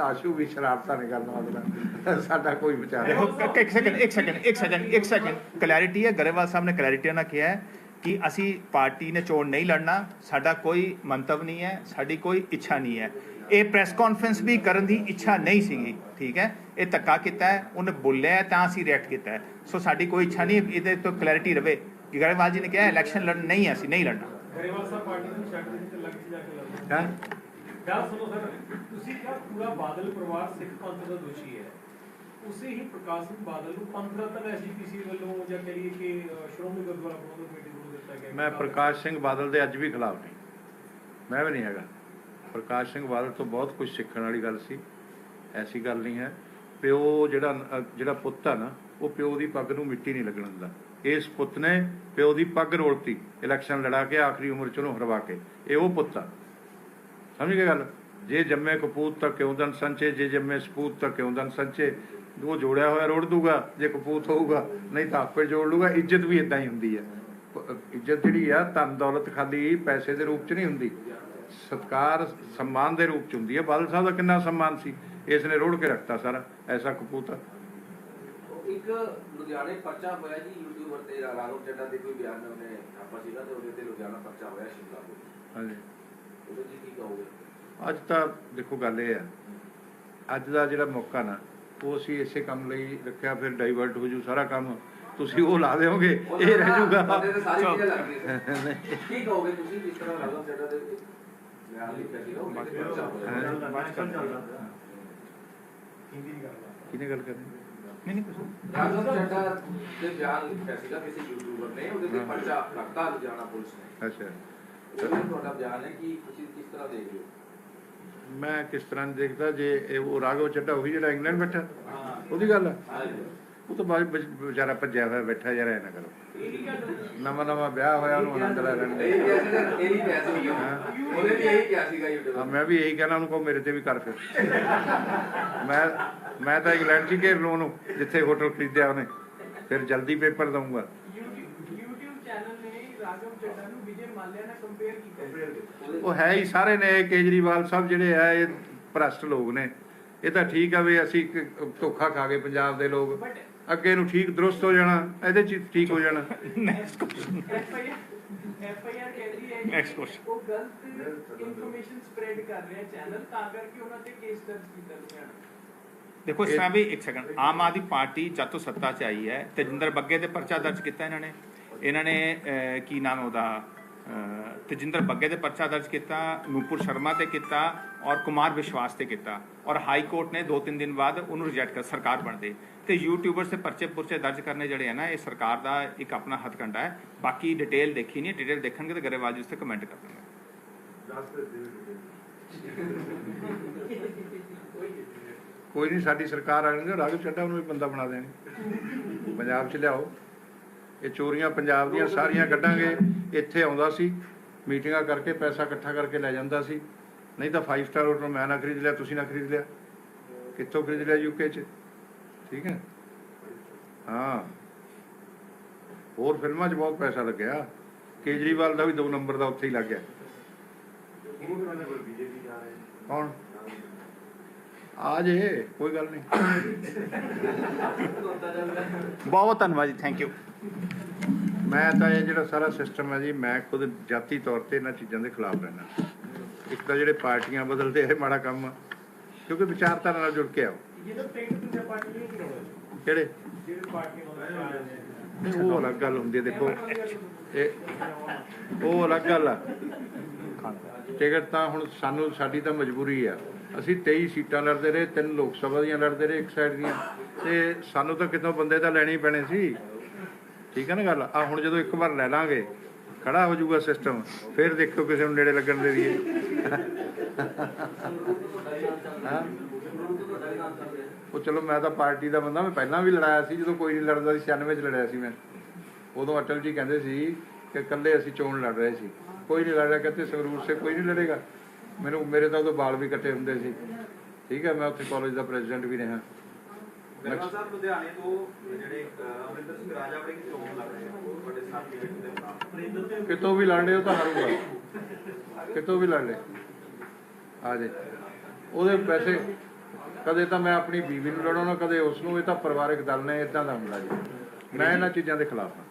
ਆਸ਼ੂ ਵੀ ਸ਼ਰਾਰਤਾਂ ਨਹੀਂ ਕਰਨਾ ਸਾਡਾ ਕੋਈ ਵਿਚਾਰ ਦੇਖੋ ਨਹੀਂ ਇੱਕ- ਇੱਕ ਸੈਕਿੰਡ ਇੱਕ ਸੈਕਿੰਡ ਇੱਕ ਸੈਕਿੰਡ ਇੱਕ ਸੈਕਿੰਡ ਕਲੈਰਿਟੀ ਹੈ ਗਰੇਵਾਲ ਸਾਹਿਬ ਨੇ ਕਲੈਰਿਟੀ ਨਾਲ ਕਿਹਾ ਹੈ ਕਿ ਅਸੀਂ ਪਾਰਟੀ ਨੇ ਚੋਣ ਨਹੀਂ ਲੜਨਾ ਸਾਡਾ ਕੋਈ ਮੰਤਵ ਨਹੀਂ ਹੈ ਸਾਡੀ ਕੋਈ ਇੱਛਾ ਨਹੀਂ ਹੈ। ਇਹ ਪ੍ਰੈਸ ਕਾਨਫਰੰਸ ਵੀ ਕਰਨ ਦੀ ਇੱਛਾ ਨਹੀਂ ਸੀਗੀ ਠੀਕ ਹੈ? ਇਹ ਧੱਕਾ ਕੀਤਾ ਹੈ ਉਹਨੇ ਬੋਲਿਆ ਤਾਂ ਅਸੀਂ ਰਿਐਕਟ ਕੀਤਾ ਹੈ। ਸੋ ਸਾਡੀ ਕੋਈ ਇੱਛਾ ਨਹੀਂ ਇਹਦੇ ਤੋਂ ਕਲੈਰਿਟੀ ਰਵੇ। ਕਿ ਗਰੇਵਾਲ ਜੀ ਨੇ ਕਿਹਾ ਇਲੈਕਸ਼ਨ ਲੜਨ ਨਹੀਂ ਹੈ ਅਸੀਂ ਨਹੀਂ ਲੜਨਾ। ਗਰੇਵਾਲ ਸਾਹਿਬ ਪਾਰਟੀ ਨੂੰ ਛੱਡ ਦਿੱਤੀ ਤੇ ਲੱਗ ਜਾ ਕੇ ਲੜਨਾ ਹੈ? ਗੱਲ ਸੁਣੋ ਸਰ ਤੁਸੀਂ ਕਿਹਾ ਪੂਰਾ ਬਾਦਲ ਪਰਿਵਾਰ ਸਿੱਖ ਪੰਥ ਦਾ ਦੋਸ਼ੀ ਹੈ। ਉਸੇ ਹੀ ਪ੍ਰਕਾਸ਼ ਸਿੰਘ ਬਾਦਲ ਨੂੰ ਪੰਥ ਰਤਨ ਐਸਜੀਪੀਸੀ ਵੱਲੋਂ ਜਾਂ ਕਹੀਏ ਕਿ ਸ਼੍ਰੋਮਣੀ ਗੁਰਦੁਆਰਾ ਪ੍ਰਬੰਧਕ ਕਮੇਟੀ ਵੱਲੋਂ ਦਿੱਤਾ ਗਿਆ। ਮੈਂ ਪ੍ਰਕਾਸ਼ ਸਿੰਘ ਬਾਦਲ ਦੇ ਅੱਜ ਵੀ ਖਿਲਾਫ ਨਹੀਂ। ਮੈਂ ਵੀ ਨਹੀਂ ਹੈਗਾ। ਪ੍ਰਕਾਸ਼ ਸਿੰਘ ਬਾਦਲ ਤੋਂ ਬਹੁਤ ਕੁਝ ਸਿੱਖਣ ਵਾਲੀ ਗੱਲ ਸੀ। ਐਸੀ ਗੱਲ ਨਹੀਂ ਹੈ। ਪਿਓ ਜਿਹੜਾ ਜਿਹੜਾ ਪੁੱਤ ਆ ਨਾ, ਉਹ ਪਿਓ ਦੀ ਪੱਗ ਨੂੰ ਮਿੱਟੀ ਨਹੀਂ ਲੱਗਣ ਦਿੰਦਾ। ਇਸ ਪੁੱਤ ਨੇ ਪਿਓ ਦੀ ਪੱਗ ਰੋਲਤੀ, ਇਲੈਕਸ਼ਨ ਲੜਾ ਕੇ ਆਖਰੀ ਉਮਰ ਚ ਉਹਨੂੰ ਹਰਵਾ ਕੇ। ਇਹ ਉਹ ਪੁੱਤ ਆ। ਸਮਝ ਗਏ ਗੱਲ? ਜੇ ਜੰਮੇ ਕਪੂਤ ਤਾਂ ਕਿਉਂ ਦਨ ਸੰਚੇ, ਜੇ ਜੰਮੇ ਸਪੂਤ ਤਾਂ ਕਿਉਂ ਦਨ ਸੰਚੇ? ਉਹ ਜੋੜਿਆ ਹੋਇਆ ਰੋੜ ਦੂਗਾ, ਜੇ ਕਪੂਤ ਹੋਊਗਾ, ਨਹੀਂ ਤਾਂ ਆਪੇ ਜੋੜ ਲੂਗਾ। ਇੱਜ਼ਤ ਵੀ ਇਦਾਂ ਹੀ ਹੁੰਦੀ ਹੈ। ਇੱਜ਼ਤ ਜਿਹੜੀ ਆ ਧਨ ਦੌਲਤ ਖਾਲੀ ਪੈਸੇ ਦੇ ਰੂਪ ਚ ਨਹੀਂ ਹੁੰਦੀ। ਸਤਕਾਰ ਸਨਮਾਨ ਦੇ ਰੂਪ ਚ ਹੁੰਦੀ ਹੈ। ਬਾਦਲ ਸਾਹਿਬ ਦਾ ਕਿੰਨਾ ਸਨਮਾਨ ਸੀ? ਇਸ ਨੇ ਰੋੜ ਕੇ ਰੱਖਤਾ ਸਾਰਾ ਐਸਾ ਕਪੂਤ। ਇੱਕ ਲੁਧਿਆਣੇ ਪਰਚਾ ਹੋਇਆ ਜੀ ਯੂਟਿਊਬਰ ਤੇ ਰਾਘਵ ਚੱਡਾ ਦੇ ਕੋਈ ਬਿਆਨ ਉਹਨੇ ਛਾਪਾ ਸੀਗਾ ਤੇ ਉਹਦੇ ਤੇ ਲੁਧਿਆਣਾ ਪਰਚਾ ਹੋਇਆ ਸ਼ਿਮਲਾ ਕੋਲ ਹਾਂਜੀ। ਉਹਦੇ ਜੀ ਕੀ ਕਹੋਗੇ? ਅੱਜ ਤਾਂ ਦੇਖੋ ਗੱਲ ਇਹ ਆ ਅੱਜ ਦਾ ਜਿਹੜਾ ਮੌਕਾ ਨਾ ਉਹ ਅਸੀਂ ਇਸੇ ਕੰਮ ਲਈ ਰੱਖਿਆ ਫਿਰ ਡਾਈਵਰਟ ਹੋ ਜੂ ਸਾਰਾ ਕੰਮ। ਤੁਸੀਂ ਉਹ ਲਾ ਦੇਵੋਗੇ ਇਹ ਰਹਿ ਜੂਗਾ। ਕੀ ਕਹੋਗੇ ਤੁਸੀਂ ਕਿਸ ਤਰ੍ਹਾਂ ਰਾਘਵ ਚੱਡਾ ਦੇ ਕਿਹਨੇ ਗੱਲ ਕਰਨੀ? ਨਹੀਂ ਨਹੀਂ ਕੁਛ ਰਾਘਵ ਚੱਡਾ ਦੇ ਬਿਆਨ ਲਿਖਿਆ ਸੀਗਾ ਕਿਸੇ ਯੂਟਿਊਬਰ ਨੇ ਉਹਦੇ ਤੇ ਹਾਂ। ਪਰਚਾ ਕਰਤਾ ਲੁਧਿਆਣਾ ਪੁਲਿਸ ਨੇ। ਅੱਛਾ। ਤੇ ਤੁਹਾਡਾ ਬਿਆਨ ਹੈ ਕਿ ਤੁਸੀਂ ਕਿਸ ਤਰ੍ਹਾਂ ਦੇਖ ਰਹੇ ਹੋ? ਮੈਂ ਕਿਸ ਤਰ੍ਹਾਂ ਦੇਖਦਾ ਜੇ ਇਹ ਉਹ ਰਾਘਵ ਚੱਡਾ ਉਹੀ ਜਿਹੜਾ ਇੰਗਲੈਂਡ ਬੈਠਾ। ਹਾਂ। ਉਹਦੀ ਗੱਲ ਹਾਂਜੀ ਉਹ ਤਾਂ ਬਾਅਦ ਵਿੱਚ ਵਿਚਾਰਾ ਭੱਜਿਆ ਹੋਇਆ ਬੈਠਾ ਯਾਰ ਐ ਨਾ ਕਰੋ। ਨਵਾਂ ਨਵਾਂ ਵਿਆਹ ਹੋਇਆ ਉਹਨੂੰ ਆਨੰਦ ਲੈ ਲੈਣ ਦੇ। ਇਹੀ ਕਿਹਾ ਸੀ ਉਹਨੇ ਵੀ ਇਹੀ ਕਿਹਾ ਸੀਗਾ ਹਾਂ, ਯੂਟਿਊਬਰ ਮੈਂ ਵੀ ਇਹੀ ਕਹਿਣਾ ਉਹਨੂੰ ਕਹੋ ਮੇਰੇ ਤੇ ਵੀ ਕਰ ਫਿਰ। ਮੈਂ ਮੈਂ ਤਾਂ ਇੰਗਲੈਂਡ 'ਚ ਘੇਰ ਲੂ ਉਹਨੂੰ ਜਿੱਥੇ ਹੋਟਲ ਖਰੀਦਿਆ ਉਹਨੇ। ਫਿਰ ਜਲਦੀ ਪੇਪਰ ਦਊਂਗਾ। ਉਹ ਹੈ ਹੀ ਸਾਰੇ ਨੇ ਕੇਜਰੀਵਾਲ ਸਾਹਿਬ ਜਿਹੜੇ ਆ ਇਹ ਭ੍ਰਸ਼ਟ ਲੋਕ ਨੇ। ਇਹ ਤਾਂ ਠੀਕ ਆ ਵੀ ਅਸੀਂ ਧੋਖਾ ਖਾ ਗਏ ਪੰਜਾਬ ਦੇ ਲੋਕ। ਅੱਗੇ ਨੂੰ ਠੀਕ ਦਰੁਸਤ ਹੋ ਜਾਣਾ ਇਹਦੇ ਚ ਠੀਕ ਹੋ ਜਾਣਾ। ਨੈਕਸਟ ਕੁਐਸਚਨ ਐਫਆਈਆਰ ਐਫਆਈਆਰ ਕਹਿੰਦੀ ਹੈ Next ਕਿ question. ਉਹ ਗਲਤ ਇਨਫੋਰਮੇਸ਼ਨ ਸਪਰੈਡ ਕਰ ਰਿਹਾ ਚੈਨਲ ਤਾਂ ਕਰਕੇ ਉਹਨਾਂ ਤੇ ਕੇਸ ਦਰਜ ਕੀਤਾ ਲੁਧਿਆਣਾ ਦੇਖੋ ਇਸ ਤਰ੍ਹਾਂ ਵੀ ਇੱਕ ਸੈਕਿੰਡ ਆਮ ਆਦਮੀ ਪਾਰਟੀ ਜਦ ਤੋਂ ਸੱਤਾ 'ਚ ਆਈ ਹੈ ਤੇਜਿੰਦਰ ਬੱਗੇ ਤੇ ਪਰਚਾ ਦਰਜ ਕੀਤਾ ਇਹਨਾਂ ਨੇ। ਇਹਨਾਂ ਨੇ ਕੀ ਨਾਮ ਉਹਦਾ? ਤੇਜਿੰਦਰ ਬੱਗੇ ਤੇ ਪਰਚਾ ਦਰਜ ਕੀਤਾ, ਨੂਪੁਰ ਸ਼ਰਮਾ ਤੇ ਕੀਤਾ ਔਰ ਕੁਮਾਰ ਵਿਸ਼ਵਾਸ ਤੇ ਕੀਤਾ। ਔਰ ਹਾਈ ਕੋਰਟ ਨੇ 2-3 ਦਿਨ ਬਾਅਦ ਉਹਨੂੰ ਰਿਜੈਕਟ ਕਰ, ਸਰਕਾਰ ਬਣਦੇ ਤੇ ਯੂਟਿਊਬਰਸ ਤੇ ਪਰਚੇ ਪੁਰਚੇ ਦਰਜ ਕਰਨੇ ਜਿਹੜੇ ਆ ਨਾ, ਇਹ ਸਰਕਾਰ ਦਾ ਇੱਕ ਆਪਣਾ ਹੱਥਕੰਡਾ ਹੈ। ਬਾਕੀ ਡਿਟੇਲ ਦੇਖੀ ਨਹੀਂ ਡਿਟੇਲ ਦੇਖਣਗੇ ਤਾਂ ਗਰੇਵਾਲ ਜੀ ਉਸ ਤੇ ਕਮੈਂਟ ਕਰ ਦੇਣਗੇ ਕੋਈ ਨਹੀਂ, ਸਾਡੀ ਸਰਕਾਰ ਆ ਰਾਘਵ ਚੱਡਾ ਉਹਨੂੰ ਵੀ ਬੰਦਾ ਬਣਾ ਦੇਣਗੇ। ਪੰਜਾਬ 'ਚ ਲਿਆਓ। ਇਹ ਚੋਰੀਆਂ ਪੰਜਾਬ ਦੀਆਂ ਸਾਰੀਆਂ ਕੱਢਾਂਗੇ। ਇੱਥੇ ਆਉਂਦਾ ਸੀ ਮੀਟਿੰਗਾਂ ਕਰਕੇ ਪੈਸਾ ਇਕੱਠਾ ਕਰਕੇ ਲੈ ਜਾਂਦਾ ਸੀ। ਨਹੀਂ ਤਾਂ 5 ਸਟਾਰ ਹੋਟਲ ਮੈਂ ਨਾ ਖਰੀਦ ਲਿਆ ਤੁਸੀਂ ਨਾ ਖਰੀਦ ਲਿਆ। ਕਿੱਥੋਂ ਖਰੀਦ ਲਿਆ ਯੂਕੇ 'ਚ? ਠੀਕ ਹੈ? ਹਾਂ। ਹੋਰ ਫਿਲਮਾਂ 'ਚ ਬਹੁਤ ਪੈਸਾ ਲੱਗਿਆ। ਕੇਜਰੀਵਾਲ ਦਾ ਵੀ ਦੋ ਨੰਬਰ ਦਾ ਉੱਥੇ ਹੀ ਲੱਗ ਗਿਆ। ਕੌਣ? ਆ ਜੇ ਕੋਈ ਗੱਲ ਨਹੀਂ। [laughs] ਬਹੁਤ ਧੰਨਵਾਦ ਜੀ ਥੈਂਕ ਯੂ ਮੈਂ ਤਾਂ ਇਹ ਜਿਹੜਾ ਸਾਰਾ ਸਿਸਟਮ ਹੈ ਜੀ ਮੈਂ ਖੁਦ ਜਾਤੀ ਤੌਰ ਤੇ ਇਹਨਾਂ ਚੀਜ਼ਾਂ ਦੇ ਖਿਲਾਫ ਰਹਿਣਾ ਇੱਕ ਤਾਂ ਜਿਹੜੇ ਪਾਰਟੀਆਂ ਬਦਲਦੇ ਇਹ ਮਾੜਾ ਕੰਮ ਆ ਕਿਉਂਕਿ ਵਿਚਾਰਧਾਰਾ ਨਾਲ ਜੁੜ ਕੇ ਆਓ। ਕਿਹੜੇ? ਨਹੀਂ, ਉਹ ਅਲੱਗ ਗੱਲ ਹੁੰਦੀ ਹੈ ਦੇਖੋ। ਇਹ ਉਹ ਅਲੱਗ ਗੱਲ ਆ। ਟਿਕਟ ਤਾਂ ਹੁਣ ਸਾਨੂੰ ਸਾਡੀ ਤਾਂ ਮਜਬੂਰੀ ਆ। ਅਸੀਂ 23 ਸੀਟਾਂ ਲੜਦੇ ਰਹੇ ਤਿੰਨ ਲੋਕ ਸਭਾ ਦੀਆਂ ਲੜਦੇ ਰਹੇ ਇੱਕ ਸਾਈਡ ਦੀਆਂ। ਤੇ ਸਾਨੂੰ ਤਾਂ ਕਿਤੋਂ ਬੰਦੇ ਤਾਂ ਲੈਣੇ ਹੀ ਪੈਣੇ ਸੀ। ਠੀਕ ਹੈ ਨਾ ਗੱਲ? ਆ ਹੁਣ ਜਦੋਂ ਇੱਕ ਵਾਰ ਲੈ ਲਾਂਗੇ, ਖੜਾ ਹੋ ਜਾਊਗਾ ਸਿਸਟਮ ਫਿਰ ਦੇਖੋ ਕਿਸੇ ਨੂੰ ਨੇੜੇ ਲੱਗਣ ਦੇ ਦੀਏ। ਉਹ ਚਲੋ ਮੈਂ ਤਾਂ ਪਾਰਟੀ ਦਾ ਬੰਦਾ, ਮੈਂ ਪਹਿਲਾਂ ਵੀ ਲੜਾਇਆ ਸੀ, ਜਦੋਂ ਕੋਈ ਨਹੀਂ ਲੜਦਾ ਸੀ 96 ਚ ਲੜਿਆ ਸੀ ਮੈਂ। ਉਦੋਂ ਅਟਲ ਜੀ ਕਹਿੰਦੇ ਸੀ ਕਿ ਇਕੱਲੇ ਅਸੀਂ ਚੋਣ ਲੜ ਰਹੇ ਸੀ। ਕੋਈ ਨਹੀਂ ਲੜ ਰਿਹਾ ਕਹਿੰਦੇ ਸੰਗਰੂਰ ਸੇ ਕੋਈ ਨਹੀਂ ਲੜੇਗਾ। ਮੈਨੂੰ, ਮੇਰੇ ਤਾਂ ਉਦੋਂ ਬਾਲ ਵੀ ਇਕੱਠੇ ਹੁੰਦੇ ਸੀ। ਠੀਕ ਹੈ ਮੈਂ ਉੱਥੇ ਕਾਲਜ ਦਾ ਪ੍ਰੈਜ਼ੀਡੈਂਟ ਵੀ ਰਿਹਾ। ਗਰਮਾ ਸਾਹਿਬ ਲੁਧਿਆਣੇ ਤੋਂ ਜਿਹੜੇ ਅਹ, ਅਮਰਿੰਦਰ ਸਿੰਘ ਰਾਜਾ ਬੜੇ ਕਿ ਚੋਣ ਲੜ ਰਹੇ ਆ ਉਹ ਤੁਹਾਡੇ ਸਾਥੀ ਵਿੱਚ ਦੇ ਖਿਲਾਫ ਕਿਤੋਂ ਵੀ ਲੜ ਲਿਓ ਤਾਂ ਹਾਰੂਗਾ। ਕਿਤੋਂ ਵੀ ਲੜ ਲੈ ਆ ਜੇ। ਉਹਦੇ ਪੈਸੇ ਕਦੇ ਤਾਂ ਮੈਂ ਆਪਣੀ ਬੀਵੀ ਨੂੰ ਲੜਾਉਣਾ ਕਦੇ ਉਸ ਨੂੰ ਇਹ ਤਾਂ ਪਰਿਵਾਰਕ ਦਲ ਨੇ ਇਦਾਂ ਦਾ ਹੁੰਦਾ ਜੀ। ਮੈਂ ਇਹਨਾਂ ਚੀਜ਼ਾਂ ਦੇ ਖਿਲਾਫ ਹਾਂ